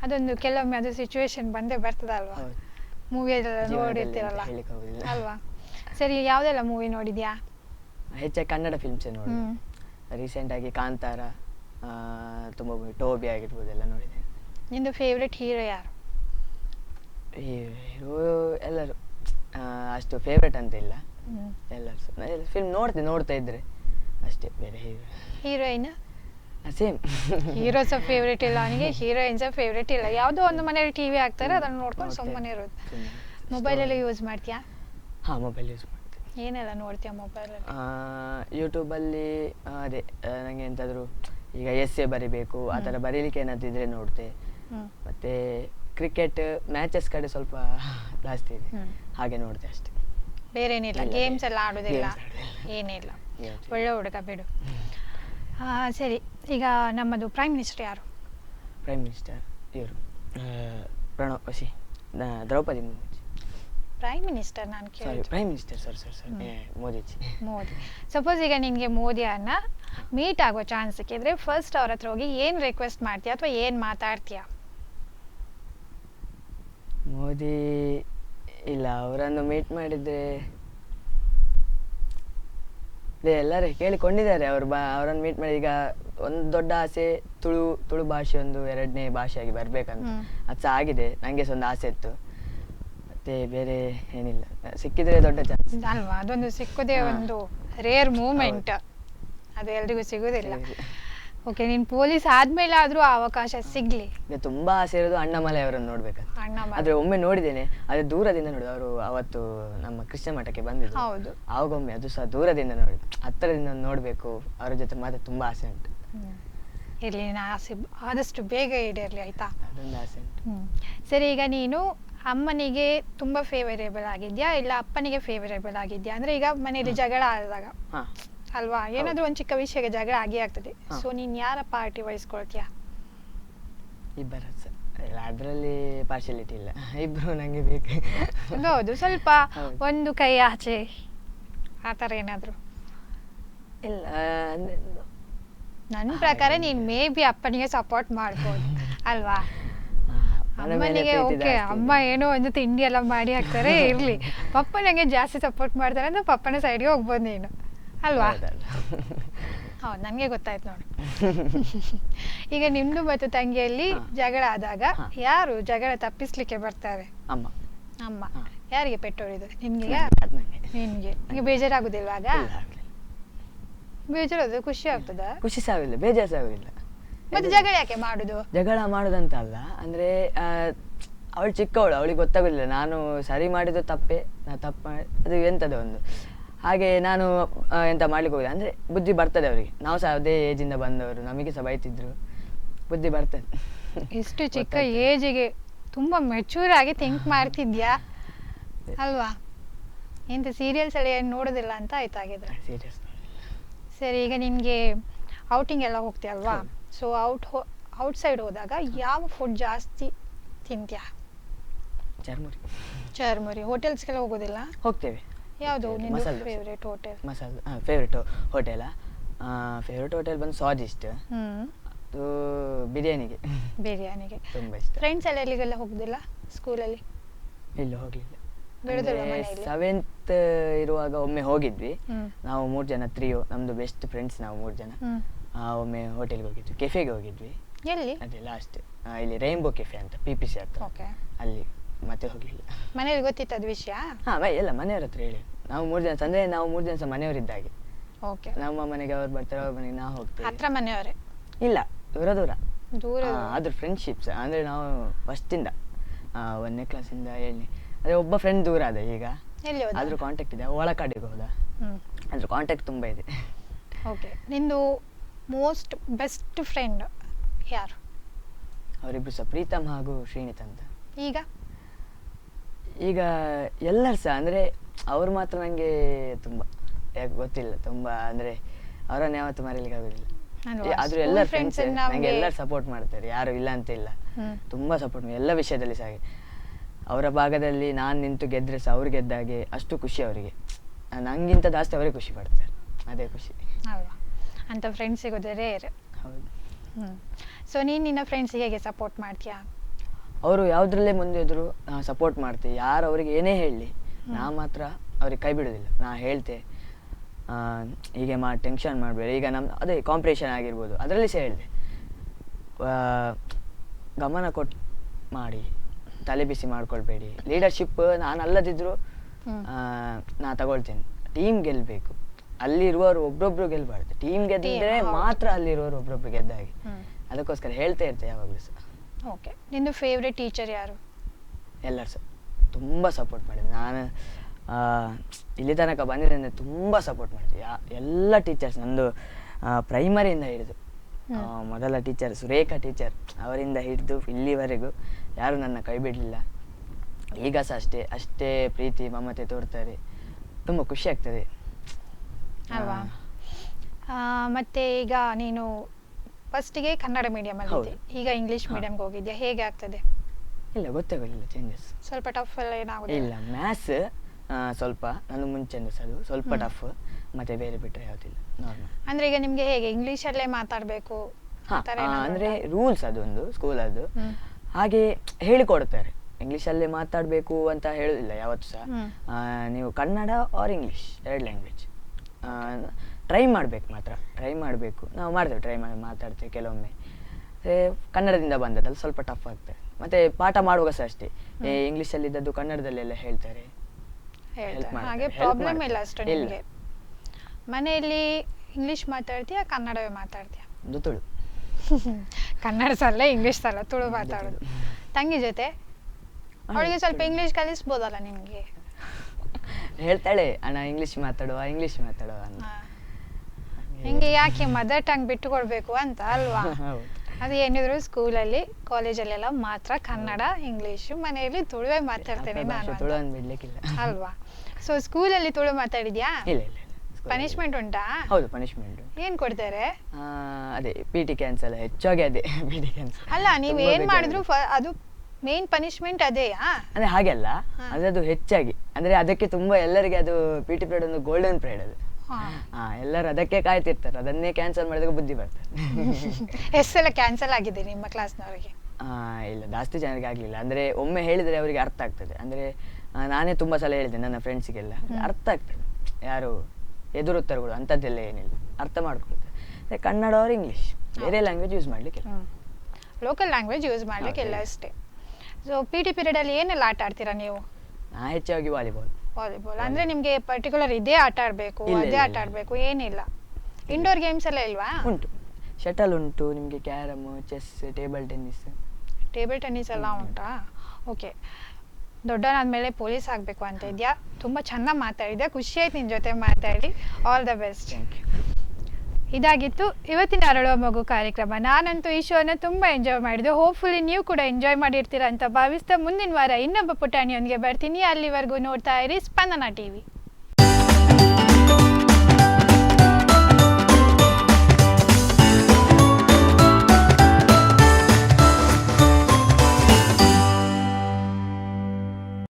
ಅದೊಂದು ಕೆಲವೊಮ್ಮೆ ಅದು ಸಿಚುವೇಶನ್ ಬಂದೇ ಬರ್ತದಲ್ವಾ? ಮೂವಿಯಲ್ಲ ನೋಡಿರ್ತೀರಲ್ಲ. ಅಲ್ವಾ? ಸರಿ ಯಾವುದೆಲ್ಲ ಮೂವಿ ನೋಡಿದ್ಯಾ? ಹೆಚ್ಚಾಗಿ ಕನ್ನಡ ಫಿಲ್ಮ್ಸ್ ನೋಡಿ ಹ್ಮ್. ರೀಸೆಂಟ್ ಆಗಿ ಕಾಂತಾರ ತುಂಬ ಟೋಬಿ ಆಗಿರ್ಬೋದು ಎಲ್ಲ ನೋಡಿದೆ ನಿಂದು ಫೇವ್ರೆಟ್ ಹೀರೋ ಯಾರು? ಹೀರೋ ಎಲ್ಲರೂ. ಅಷ್ಟು ಫೇವ್ರೆಟ್ ಅಂತ ಇಲ್ಲ. ಎಲ್ಲರೂ ಫಿಲ್ಮ್ ನೋಡ್ತೆ ನೋಡ್ತಾ ಇದ್ರೆ ಅಷ್ಟೇ ಬೇರೆ ಹೀರೋ ಹೀರೋಯಿನ್ ಸೇಮ್ ಹೀರೋ ಸಹ ಫೇವ್ರೇಟ್ ಇಲ್ಲ. ಅವನಿಗೆ ಹೀರೋಯಿನ್ ಸಹ ಫೇವ್ರೇಟ್ ಇಲ್ಲ. ಯಾವುದೋ ಒಂದು ಮನೇಲಿ ಟಿವಿ ಹಾಕ್ತಾರೆ ಅದನ್ನ ನೋಡ್ಕೊಂಡು ಸುಮ್ಮನೆ ಇರೋದು. ಮೊಬೈಲ್ ಎಲ್ಲ ಯೂಸ್ ಮಾಡ್ತೀಯಾ? ಹಾಂ ಮೊಬೈಲ್ ಯೂಸ್ ಮಾಡ್ತೀನಿ ಏನೆಲ್ಲ ನೋಡ್ತೀಯಾ ಮೊಬೈಲಲ್ಲಿ ಯೂಟ್ಯೂಬಲ್ಲಿ ಅದೇ ನನಗೆ ಎಂತಾದರೂ ಈಗ ಎಸ್ ಎ ಬರಿಬೇಕು ಆ ಥರ ಬರೀಲಿಕ್ಕೆ ಏನಾದ್ರು ಇದ್ರೆ ನೋಡ್ತೆ ಮತ್ತೆ ಕ್ರಿಕೆಟ್ ಮ್ಯಾಚಸ್ ಕಡೆ ಸ್ವಲ್ಪ ಜಾಸ್ತಿ ಇದೆ. ಹಾಗೆ ನೋಡ್ತೆ ಅಷ್ಟೇ. ಬೇರೆ ಏನಿಲ್ಲ ಗೇಮ್ಸ್ ಎಲ್ಲ ಆಡೋದಿಲ್ಲ. ಏನಿಲ್ಲ. ಒಳ್ಳೆ ಹುಡುಗ ಬಿಡು. ಸರಿ. ಈಗ ನಮ್ಮದು ಪ್ರೈಮ್ ಮಿನಿಸ್ಟರ್ ಯಾರು? ಪ್ರೈಮ್ ಮಿನಿಸ್ಟರ್ ಇವರು. ಪ್ರಣವ್ ವಸಿ ದ್ರೌಪದಿ ಮುರ್ಮು. ಪ್ರೈಮ್ ಮಿನಿಸ್ಟರ್ ನಾನು ಸಾರಿ ಕೇಳಿದ್ದು. Prime minister sir sir sir Modi Modiji Modi. Suppose ಈಗ ನಿನಗೆ ಮೋದಿಯನ್ನ ಮೀಟ್ ಆಗೋ ಚಾನ್ಸ್ ಸಿಕ್ಕಿದ್ರೆ ಫಸ್ಟ್ ಅವ್ರ ಹತ್ರ ಹೋಗಿ ಏನು ರಿಕ್ವೆಸ್ಟ್ ಮಾಡ್ತೀಯ ಅಥವಾ ಏನು ಮಾತಾಡ್ತೀಯಾ? ಮೋದಿ ಇಲ್ಲ ಅವರನ್ನು ಮೀಟ್ ಮಾಡಿದ್ರೆ ಅದೇ ಎಲ್ಲರೂ ಕೇಳಿಕೊಂಡಿದ್ದಾರೆ. ಅವರು ಬಾ ಅವರನ್ನು ಮೀಟ್ ಮಾಡಿ ಈಗ ಒಂದು ದೊಡ್ಡ ಆಸೆ ತುಳು ತುಳು ಭಾಷೆ ಒಂದು ಎರಡನೇ ಭಾಷೆಯಾಗಿ ಬರಬೇಕಂತ. ಹ್ಮ್. ಅದು ಸಹ ಆಗಿದೆ. ನನಗೆ ಸಹ ಒಂದು ಆಸೆ ಇತ್ತು. ಮತ್ತೆ ಬೇರೆ ಏನಿಲ್ಲ. ಸಿಕ್ಕಿದ್ರೆ ದೊಡ್ಡ ಚಾನ್ಸ್ ಅಲ್ವಾ? ಅದೊಂದು ಸಿಕ್ಕುದೇ ಒಂದು ರೇರ್ ಮೂಮೆಂಟ್ ಅದು ಎಲ್ರಿಗೂ ಸಿಗೋದಿಲ್ಲ. ಓಕೆ ನೀನ್ ಪೊಲೀಸ್ ಆದ್ಮೇಲೆ ಆದ್ರೂ ಆ ಅವಕಾಶ ಸಿಗ್ಲಿ. ತುಂಬಾ ಆಸೆ ಇರೋದು ಅಣ್ಣಾಮಲೈ ಅವರನ್ನು ನೋಡ್ಬೇಕಂತ. ಅಣ್ಣ ಆದ್ರೆ ಒಮ್ಮೆ ನೋಡಿದ್ದೇನೆ ಅದು ದೂರದಿಂದ ನೋಡಿದ ಅವರು ಅವತ್ತು ನಮ್ಮ ಕೃಷ್ಣ ಮಠಕ್ಕೆ ಬಂದಿದ್ರು. ಹೌದು. ಆವಾಗೊಮ್ಮೆ ಅದು ಸಹ ದೂರದಿಂದ ನೋಡಿದ ಹತ್ತಿರದಿಂದ ನೋಡ್ಬೇಕು. ಅವ್ರ ಜೊತೆ ಮಾತ್ರ ತುಂಬಾ ಆಸೆ ಉಂಟು. ಇರ್ಲಿ ನಿನ್ನ ಆಸೆ ಆದಷ್ಟು ಬೇಗ ಈಡೇರ್ಲಿ ಆಯ್ತಾ? ಅದೊಂದು ಆಸೆ ಉಂಟು. ಸರಿ ಈಗ ನೀನು ಅಮ್ಮನಿಗೆ ತುಂಬಾ ಫೇವರೇಬಲ್ ಆಗಿದ್ಯಾ? ಇಲ್ಲ ಅಪ್ಪನಿಗೆ ಫೇವರೇಬಲ್ ಆಗಿದ್ಯಾ? ಅಂದ್ರೆ ಈಗ ಮನೆಯಲ್ಲಿ ಜಗಳ ಆದಾಗ. ಹಾ. ಅಲ್ವಾ? ಏನಾದ್ರೂ ಒಂದು ಚಿಕ್ಕ ವಿಷಯಕ್ಕೆ ಜಗಳ ಆಗೇ ಆಗ್ತದೆ. ಸೊ ನೀನ್ ಯಾರ ಪಾರ್ಟಿ ವಹಿಸ್ಕೊಳ್ತೀಯಾ? ಇಬ್ಬರ ಸ- ಇಲ್ಲ ಅದರಲ್ಲಿ ಪಾರ್ಶಿಯಾಲಿಟಿ ಇಲ್ಲ. ಇಬ್ರು ನಂಗೆ ಬೇಕು. ಅದು ಹೌದು ಸ್ವಲ್ಪ ಹೌದು. ಒಂದು ಕೈ ಆಚೆ. ಆ ಥರ ಏನಾದ್ರು? ಇಲ್ಲ ಅಂದ್ರೆ ನನ್ನ ಪ್ರಕಾರ ನೀನ್ ಮೇ ಬಿ ಅಪ್ಪನಿಗೆ ಸಪೋರ್ಟ್ ಮಾಡ್ಬೋದು. ಅಲ್ವಾ? ಅಮ್ಮನಿಗೆ ಓಕೆ ಅಮ್ಮ. ಏನೋ ಒಂದು ತಿಂಡಿ ಎಲ್ಲ ಮಾಡಿ ಹಾಕ್ತಾರೆ ಇರ್ಲಿ. ಪಪ್ಪ ನಂಗೆ ಜಾಸ್ತಿ ಸಪೋರ್ಟ್ ಮಾಡ್ತಾರೆ ಅಂದ್ರೆ ಪಪ್ಪನ ಸೈಡ್ಗೆ ಹೋಗ್ಬೋದು ನೀನು. ಅಲ್ವಾ. ಹೌದು ನನಗೆ ಗೊತ್ತಾಯ್ತು ನೋಡು. ಈಗ ನಿಮ್ದು ಮತ್ತು ತಂಗಿಯಲ್ಲಿ ಜಗಳ ಆದಾಗ ಯಾರು ಜಗಳ ತಪ್ಪಿಸ್ಲಿಕ್ಕೆ ಬರ್ತಾರೆ? ಅಮ್ಮ. ಅಮ್ಮ. ಯಾರಿಗೆ ಪೆಟ್ಟೋಡಿದ್ರು ನಿಮ್ಗೆ ನಂಗೆ ನಿನ್ಗೆ. ನಿಮ್ಗೆ ಬೇಜಾರಾಗುದಿಲ್ವಾಗ ಬೇಜಾರ ಖುಷಿ ಆಗ್ತದ? ಖುಷಿ ಸಾವಿಲ್ಲ ಬೇಜಾರು ಆಗುದಿಲ್ಲ ಮತ್ತೆ ಜಗಳ ಯಾಕೆ ಮಾಡುದು? ಜಗಳ ಮಾಡುದಂತ ಅಲ್ಲ ಅಂದ್ರೆ ಅವಳು ಚಿಕ್ಕವಳು ಅವಳಿಗೆ ಗೊತ್ತಾಗುದಿಲ್ಲ. ನಾನು ಸರಿ ಮಾಡಿದ್ದು ತಪ್ಪೆ ನಾ ತಪ್ಪು ಮಾಡಿ ಅದು ಎಂಥದ್ದು ಒಂದು. ಹಾಗೆ ನಾನು ಆ, ಎಂತ ಮಾಡ್ಲಿಕ್ಕೆ ಹೋಗಿಲ್ಲ. ಅಂದ್ರೆ ಬುದ್ಧಿ ಬರ್ತದೆ ಅವರಿಗೆ. ನಾವು ಸಹ ಅದೇ ಇಂದ ಬಂದವರು ನಮಗೆ ಸಹ ಬೈತಿದ್ರು. ಬುದ್ಧಿ ಬರ್ತದೆ. ಇಷ್ಟು ಚಿಕ್ಕ. ಏಜಿಗೆ ತುಂಬಾ ಮೆಚೂರ್ ಆಗಿ ಥಿಂಕ್ ಮಾಡ್ತಿದ್ಯಾ? ಅಲ್ವಾ? ಎಂತ ಸೀರಿಯಲ್ಸ್ ಅಲ್ಲಿ ಏನು ನೋಡೋದಿಲ್ಲ ಅಂತ ಆಯ್ತಾಗಿದ್ರೆ ಸೀರಿಯಸ್ ಸರಿ ಈಗ ನಿನ್ಗೆ ಔಟಿಂಗ್ ಎಲ್ಲ ಹೋಗ್ತೀಯಲ್ವಾ? ಹೌದು. ಸೊ ಔಟ್ ಔಟ್ ಸೈಡ್ ಹೋದಾಗ ಯಾವ ಫುಡ್ ಜಾಸ್ತಿ ತಿಂತ್ಯಾ? ಚರ್ಮುರಿ. ಚರ್ಮುರಿ. ಹೋಟೆಲ್ಸ್ಗೆಲ್ಲ ಹೋಗೋದಿಲ್ಲ? ಹೋಗ್ತೇವೆ. ಯಾವುದು ನಿಮ್ಮ ನಿನ್ನ ಮಸಾಲೆ ದೋಸೆ. ಫೇವ್ರೇಟ್ ಹೋಟೆಲ್ ಮಸಾಲೆ ಹಾಂ ಫೇವ್ರೇಟ್ ಹೋಟೆಲ ಫೇವ್ರೇಟ್ ಹೋಟೆಲ್ ಬಂದು ಸ್ವಾದಿಷ್ಟ. ಹ್ಮ್. ಅದು ಬಿರಿಯಾನಿಗೆ. ಬಿರಿಯಾನಿಗೆ. ತುಂಬ ಇಷ್ಟ. ಫ್ರೆಂಡ್ಸ್ ಎಲ್ಲ ಎಲ್ಲಿಗೆಲ್ಲ ಹೋಗುದಿಲ್ಲ ಸ್ಕೂಲಲ್ಲಿ ಇಲ್ಲ ಹೋಗ್ಲಿಲ್ಲ. ಬಿಡುದಿಲ್ವಾ ಮನೆಯಲ್ಲಿ? ಸೆವೆಂತ್ ಇರುವಾಗ ಒಮ್ಮೆ ಹೋಗಿದ್ವಿ. ಹ್ಮ್. ನಾವು ಮೂರು ಜನ ತ್ರೀಯೋ ನಮ್ದು ಬೆಸ್ಟ್ ಫ್ರೆಂಡ್ಸ್ ನಾವು ಮೂರು ಜನ. ಹ್ಮ್. ಆ, ಒಮ್ಮೆ ಹೋಟೆಲ್ಗೆ ಹೋಗಿದ್ವಿ ಕೆಫೆಗೆ ಹೋಗಿದ್ವಿ. ಎಲ್ಲಿ? ಅದೇ ಲಾಸ್ಟ್ ಇಲ್ಲಿ ರೈನ್ಬೋ ಕೆಫೆ ಅಂತ ಪಿ ಪಿ ಸಿ ಹತ್ರ. ಓಕೆ ಅಲ್ಲಿ ಮತ್ತೆ ಹೋಗಿಲ್ಲ. ಮನೆಯಲ್ಲಿ ಗೊತ್ತಿತ್ತು ಅದು ವಿಷಯ? ಹಾ ಬೈ ಎಲ್ಲ ಮನೆಯವ್ರ ಹತ್ರ ಹೇಳಿ. ನಾವು ಮೂರು ಜನ ಅಂದ್ರೆ ನಾವು ಮೂರು ಜನ ಮನೆಯವರಿದ್ದಾಗೆ. ಓಕೆ ನಮ್ಮ ಮನೆಗೆ ಅವ್ರು ಬರ್ತಾರೆ ಅವ್ರ ಮನೆಗೆ ನಾವು ಹೋಗ್ತೀವಿ. ಹತ್ರ ಮನೆಯವರೇ? ಇಲ್ಲ ದೂರ ದೂರ. ದೂರ ಆದ್ರೂ ಅದ್ರ ಫ್ರೆಂಡ್ಶಿಪ್ಸ್ ಅಂದ್ರೆ ನಾವು ಫಸ್ಟಿಂದ ಒಂದನೇ ಕ್ಲಾಸಿಂದ ಏಳನೇ ಅದೇ ಒಬ್ಬ ಫ್ರೆಂಡ್ ದೂರ ಆದ ಈಗ. ಎಲ್ಲಿ ಹೋದ? ಅದ್ರ ಕಾಂಟ್ಯಾಕ್ಟ್ ಇದೆ ಒಳಕಾಡಿಗೆ ಹೋದ. ಅದ್ರ ಕಾಂಟ್ಯಾಕ್ಟ್ ತುಂಬಾ ಇದೆ. ಓಕೆ ನಿಂದು ಮೋಸ್ಟ್ ಬೆಸ್ಟ್ ಫ್ರೆಂಡ್ ಯಾರು? ಅವರಿಬ್ಬರು ಸಹ ಪ್ರೀತಮ್ ಹಾಗೂ ಶ್ರೀನಿತ್ ಅಂತ. ಈಗ? ಈಗ ಎಲ್ಲರೂ ಸಹ ಅಂದರೆ ಅವ್ರು ಮಾತ್ರ ನನಗೆ ತುಂಬ ಯಾಕೆ ಗೊತ್ತಿಲ್ಲ ತುಂಬ ಅಂದರೆ ಅವರನ್ನು ಯಾವತ್ತು ಮರೀಲಿಕ್ಕೆ ಆಗೋದಿಲ್ಲ. ಆದರೂ ಎಲ್ಲ ಫ್ರೆಂಡ್ಸ್ ನನಗೆ ಎಲ್ಲರೂ ಸಪೋರ್ಟ್ ಮಾಡ್ತಾರೆ ಯಾರು ಇಲ್ಲ ಅಂತ ಇಲ್ಲ. ತುಂಬ ಸಪೋರ್ಟ್ ಎಲ್ಲ ವಿಷಯದಲ್ಲಿ ಸಹ ಹಾಗೆ. ಅವರ ಭಾಗದಲ್ಲಿ ನಾನು ನಿಂತು ಗೆದ್ರೆ ಸಹ ಅವ್ರು ಗೆದ್ದಾಗೆ ಅಷ್ಟು ಖುಷಿ ಅವರಿಗೆ. ನಂಗಿಂತ ಜಾಸ್ತಿ ಅವರೇ ಖುಷಿ ಪಡ್ತಾರೆ ಅದೇ ಖುಷಿ. ಅಂತ ಫ್ರೆಂಡ್ಸ್ ಸಿಗೋದೇ ರೇರ್ ಹೌದು. ಹ್ಮ್. ಸೊ ನೀನ್ ನಿನ್ನ ಫ್ರೆಂಡ್ಸ್ ಹೇಗೆ ಸಪೋರ್ಟ್ ಮಾಡ್ತೀಯಾ? ಅವರು ಯಾವುದ್ರಲ್ಲೇ ಮುಂದೆ ಇದ್ರು ಸಪೋರ್ಟ್ ಮಾಡ್ತೀವಿ. ಯಾರು ಅವರಿಗೆ ಏನೇ ಹೇಳಲಿ ನಾ ಮಾತ್ರ ಅವ್ರಿಗೆ ಕೈ ಬಿಡೋದಿಲ್ಲ. ನಾ ಹೇಳ್ತೆ ಆ, ಹೀಗೆ ಮಾ ಟೆನ್ಷನ್ ಮಾಡಬೇಡಿ. ಈಗ ನಮ್ಮ ಅದೇ ಕಾಂಪಿಟೇಷನ್ ಆಗಿರ್ಬೋದು. ಅದರಲ್ಲಿ ಸಹ ಹೇಳಿದೆ. ಗಮನ ಕೊಟ್ಟು ಮಾಡಿ ತಲೆ ಬಿಸಿ ಮಾಡ್ಕೊಳ್ಬೇಡಿ. ಲೀಡರ್ಶಿಪ್ ನಾನು ಅಲ್ಲದಿದ್ದರೂ ಹ್ಮ್. ನಾ ತಗೊಳ್ತೇನೆ. ಟೀಮ್ ಗೆಲ್ಲಬೇಕು ಅಲ್ಲಿರುವವರು ಒಬ್ರೊಬ್ರು ಗೆಲ್ಬಾರ್ದು. ಟೀಮ್ ಗೆದ್ದಿದ್ರೆ. ಮಾತ್ರ ಅಲ್ಲಿರುವವರು ಒಬ್ರೊಬ್ರು ಗೆದ್ದ ಹಾಗೆ. ಅದಕ್ಕೋಸ್ಕರ ಹೇಳ್ತಾ ಇರ್ತೇವೆ ಯಾವಾಗಲೂ ಸಹ. ಓಕೆ ನಿಂದು ಫೇವ್ರೆಟ್ ಟೀಚರ್ ಯಾರು? ಎಲ್ಲರೂ ಸಹ. ತುಂಬ ಸಪೋರ್ಟ್ ಮಾಡಿದ್ರು ನಾನು ಇಲ್ಲಿ ತನಕ ಬಂದಿದ್ದೇನೆ ತುಂಬ ಸಪೋರ್ಟ್ ಮಾಡಿದೆ ಯಾ ಎಲ್ಲ ಟೀಚರ್ಸ್ ನಂದು ಪ್ರೈಮರಿಯಿಂದ ಹಿಡಿದು. ಮೊದಲ ಟೀಚರ್ ಸುರೇಖಾ ಟೀಚರ್ ಅವರಿಂದ ಹಿಡಿದು ಇಲ್ಲಿವರೆಗೂ ಯಾರು ನನ್ನ ಕೈ ಬಿಡಲಿಲ್ಲ. ಈಗ ಸಹ ಅಷ್ಟೇ ಅಷ್ಟೇ ಪ್ರೀತಿ ಮಮತೆ ತೋರ್ತಾರೆ. ತುಂಬ ಖುಷಿ ಆಗ್ತದೆ. ಅಲ್ವಾ? ಮತ್ತೆ ಈಗ ನೀನು ಫಸ್ಟಿಗೆ ಕನ್ನಡ ಮೀಡಿಯಂ ಅಲ್ಲಿ. ಈಗ ಇಂಗ್ಲಿಷ್ ಮೀಡಿಯಂ ಮೀಡಿಯಂಗೆ ಹೋಗಿದ್ಯಾ? ಹೇಗೆ ಆಗ್ತದೆ? ಇಲ್ಲ ಗೊತ್ತಾಗಲಿಲ್ಲ ಚೇಂಜಸ್ ಸ್ವಲ್ಪ ಟಫ್ ಎಲ್ಲ ಏನಾಗುತ್ತೆ ಇಲ್ಲ ಮ್ಯಾಥ್ಸ್ ಸ್ವಲ್ಪ. ನಾನು ಮುಂಚೆಂದು ಅದು ಸ್ವಲ್ಪ ಟಫ್ ಮತ್ತೆ ಬೇರೆ ಬಿಟ್ಟರೆ ಯಾವುದಿಲ್ಲ. ನಾರ್ಮಲ್ ಅಂದ್ರೆ ಈಗ ನಿಮ್ಗೆ ಹೇಗೆ? ಇಂಗ್ಲಿಷ್ ಅಲ್ಲೇ ಮಾತಾಡಬೇಕು? ಅಂದ್ರೆ? ರೂಲ್ಸ್ ಅದೊಂದು ಸ್ಕೂಲ್ ಅದು. ಹಾಗೆ ಹೇಳಿಕೊಡ್ತಾರೆ ಇಂಗ್ಲಿಷಲ್ಲೇ ಮಾತಾಡಬೇಕು ಅಂತ ಹೇಳೋದಿಲ್ಲ ಯಾವತ್ತೂ ಸಹ. ನೀವು ಕನ್ನಡ ಆರ್ ಇಂಗ್ಲಿಷ್ ಎರಡು ಲ್ಯಾಂಗ್ವೇಜ್ ಟ್ರೈ ಮಾಡ್ಬೇಕು ಮಾತ್ರ. ಟ್ರೈ ಮಾಡಬೇಕು. ನಾವು ಮಾಡ್ತೇವೆ ಟ್ರೈ ಮಾಡಿ ಮಾತಾಡ್ತೇವೆ ಕೆಲವೊಮ್ಮೆ. ಕನ್ನಡದಿಂದ ಬಂದದ್ದಲ್ಲ ಸ್ವಲ್ಪ ಟಫ್ ಆಗ್ತದೆ. ಮತ್ತೆ ಪಾಠ ಮಾಡುವಾಗ ಸಹ ಅಷ್ಟೇ. ಇಂಗ್ಲಿಷಲ್ಲಿ ಇದ್ದದ್ದು ಕನ್ನಡದಲ್ಲೆಲ್ಲ ಹೇಳ್ತಾರೆ. ಹೇಳ್ತಾರೆ. ಹಾಗೆ ಪ್ರಾಬ್ಲಮ್ ಇಲ್ಲ. ಅಷ್ಟು. ನಿಮಗೆ. ಮನೆಯಲ್ಲಿ ಇಂಗ್ಲಿಷ್ ಮಾತಾಡ್ತೀಯಾ ಕನ್ನಡವೇ ಮಾತಾಡ್ತೀಯಾ? ತುಳು. ಕನ್ನಡ ಸಲ್ಲ ಇಂಗ್ಲಿಷ್ ಸಲ್ಲ ತುಳು ಮಾತಾಡೋದು. ತಂಗಿ ಜೊತೆ? ಅವಳಿಗೆ ಸ್ವಲ್ಪ. ಇಂಗ್ಲಿಷ್ ಕಲಿಸ್ಬೋದಲ್ಲ ನಿಮ್ಗೆ? ಹೇಳ್ತಾಳೆ ಅಣ್ಣ ಇಂಗ್ಲಿಷ್ ಮಾತಾಡುವ ಇಂಗ್ಲಿಷ್ ಮಾತಾಡುವ ಅಂತ. ಹಿಂಗೆ ಯಾಕೆ ಮದರ್ ಟಂಗ್ ಬಿಟ್ಟು ಕೊಡ್ಬೇಕು ಅಂತ ಅಲ್ವಾ? ಅದು ಏನಿದ್ರು ಸ್ಕೂಲಲ್ಲಿ ಕಾಲೇಜಲ್ಲೆಲ್ಲ ಮಾತ್ರ ಕನ್ನಡ ಇಂಗ್ಲಿಷು ಮನೆಯಲ್ಲಿ ತುಳುವೆ ಮಾತಾಡ್ತೇನೆ ನಾನು ಭಾಷೆ ಅಂತ. ತುಳು ಅಂದ್ ಬಿಡ್ಲಿಕ್ಕಿಲ್ಲ. ಅಲ್ವಾ? ಸೊ ಸ್ಕೂಲಲ್ಲಿ ತುಳು ಮಾತಾಡಿದ್ಯಾ? ಇಲ್ಲ ಇಲ್ಲ ಪನಿಷ್ಮೆಂಟ್ ಉಂಟಾ? ಹೌದು ಪನಿಷ್ಮೆಂಟ್ ಏನ್ ಕೊಡ್ತಾರೆ? ಅದೇ ಪಿ ಟಿ ಕ್ಯಾನ್ಸಲ್ ಹೆಚ್ಚಾಗಿ ಅದೇ ಪಿ ಟಿ ಕ್ಯಾನ್ಸಲ್ ಅಲ್ಲ ನೀವ್ ಏನ್ ಮಾಡಿದ್ರು ಅದು ಮೇನ್ ಪನಿಷ್ಮೆಂಟ್ ಅದೇಯಾ ಅಂದ್ರೆ ಹಾಗೆಲ್ಲ. ಅಲ್ಲ ಅಂದ್ರೆ ಅದು ಹೆಚ್ಚಾಗಿ. ಅಂದ್ರೆ ಅದಕ್ಕೆ ತುಂಬಾ ಎಲ್ಲರಿಗೆ ಅದು ಪಿಟಿ ಟಿ ಪೀರಿಯಡ್ ಒಂದು ಗೋಲ್ಡನ್ ಪ್ರೇಡ್ ಅದು. ಹಾ. ಎಲ್ಲರೂ ಅದಕ್ಕೆ ಕಾಯ್ತಿರ್ತಾರೆ. ಅದನ್ನೇ ಕ್ಯಾನ್ಸಲ್ ಮಾಡಿದಾಗ ಬುದ್ಧಿ ಬರ್ತಾರೆ ಎಷ್ಟೆಲ್ಲ ಕ್ಯಾನ್ಸಲ್ ಆಗಿದೆ ನಿಮ್ಮ ಕ್ಲಾಸ್ನವರಿಗೆ ಆ, ಇಲ್ಲ ಜಾಸ್ತಿ ಜನರಿಗೆ ಆಗಲಿಲ್ಲ. ಅಂದ್ರೆ ಒಮ್ಮೆ ಹೇಳಿದ್ರೆ ಅವರಿಗೆ ಅರ್ಥ ಆಗ್ತದೆ. ಅಂದ್ರೆ ಆ, ನಾನೇ ತುಂಬಾ ಸಲ ಹೇಳಿದೆ ನನ್ನ ಫ್ರೆಂಡ್ಸಿಗೆಲ್ಲ ಅರ್ಥ ಆಗ್ತದೆ. ಯಾರು ಎದುರುತ್ತರಗಳು ಅಂಥದ್ದೆಲ್ಲ ಏನಿಲ್ಲ. ಅರ್ಥ ಮಾಡ್ಕೊಳ್ತಾರೆ. ಅದೇ ಕನ್ನಡ ಅವ್ರು ಇಂಗ್ಲೀಷ್ ಬೇರೆ ಲ್ಯಾಂಗ್ವೇಜ್ ಯೂಸ್ ಮಾಡಲಿಕ್ಕೆ ಲೋಕಲ್ ಲ್ಯಾಂಗ್ವೇಜ್ ಯೂಸ್ ಮಾಡಲಿಕ್ಕೆಲ್ಲ ಹೌದು. ಅಷ್ಟೇ. ಸೊ ಪಿ ಟಿ ಅಲ್ಲಿ ಏನೆಲ್ಲ ಆಟ ಆಡ್ತೀರಾ ನೀವು? ನಾ ಹೆಚ್ಚಾಗಿ ವಾಲಿಬಾಲ್. ವಾಲಿಬಾಲ್. ಅಂದ್ರೆ ನಿಮಗೆ ಪರ್ಟಿಕ್ಯುಲರ್ ಇದೇ ಆಟ ಆಡಬೇಕು ಇಲ್ಲ, ಅದೇ ಇಲ್ಲ, ಆಟ ಇಲ್ಲ. ಆಡಬೇಕು ಏನಿಲ್ಲ. ಇಂಡೋರ್ ಗೇಮ್ಸ್ ಎಲ್ಲ ಇಲ್ವಾ? ಉಂಟು. ಶಟಲ್ ಉಂಟು ನಿಮಗೆ carrom chess table tennis table tennis ಎಲ್ಲ ಉಂಟಾ? ಓಕೆ ದೊಡ್ಡವನಾದ್ಮೇಲೆ ಪೊಲೀಸ್ ಆಗಬೇಕು ಅಂತ ಇದೆಯಾ? ತುಂಬ ಚೆನ್ನಾಗಿ ಮಾತಾಡಿದ್ಯಾ? ಖುಷಿ ಆಯ್ತು ನಿನ್ನ ಜೊತೆ ಮಾತಾಡಿ. All the best thank you ಇದಾಗಿತ್ತು. ಇವತ್ತಿನ ಅರಳುವ ಮಗು ಕಾರ್ಯಕ್ರಮ. ನಾನಂತೂ ಈ ಶೋನ ತುಂಬ ಎಂಜಾಯ್ ಮಾಡಿದೆ ಹೋಪ್ಫುಲಿ ನೀವು ಕೂಡ ಎಂಜಾಯ್ ಮಾಡಿರ್ತೀರ ಅಂತ ಭಾವಿಸ್ತಾ ಮುಂದಿನ ವಾರ ಇನ್ನೊಬ್ಬ ಪುಟಾಣಿಯೊಂದಿಗೆ ಬರ್ತೀನಿ. ಅಲ್ಲಿವರೆಗೂ ನೋಡ್ತಾ ಇರಿ ಸ್ಪಂದನ ಟಿವಿ.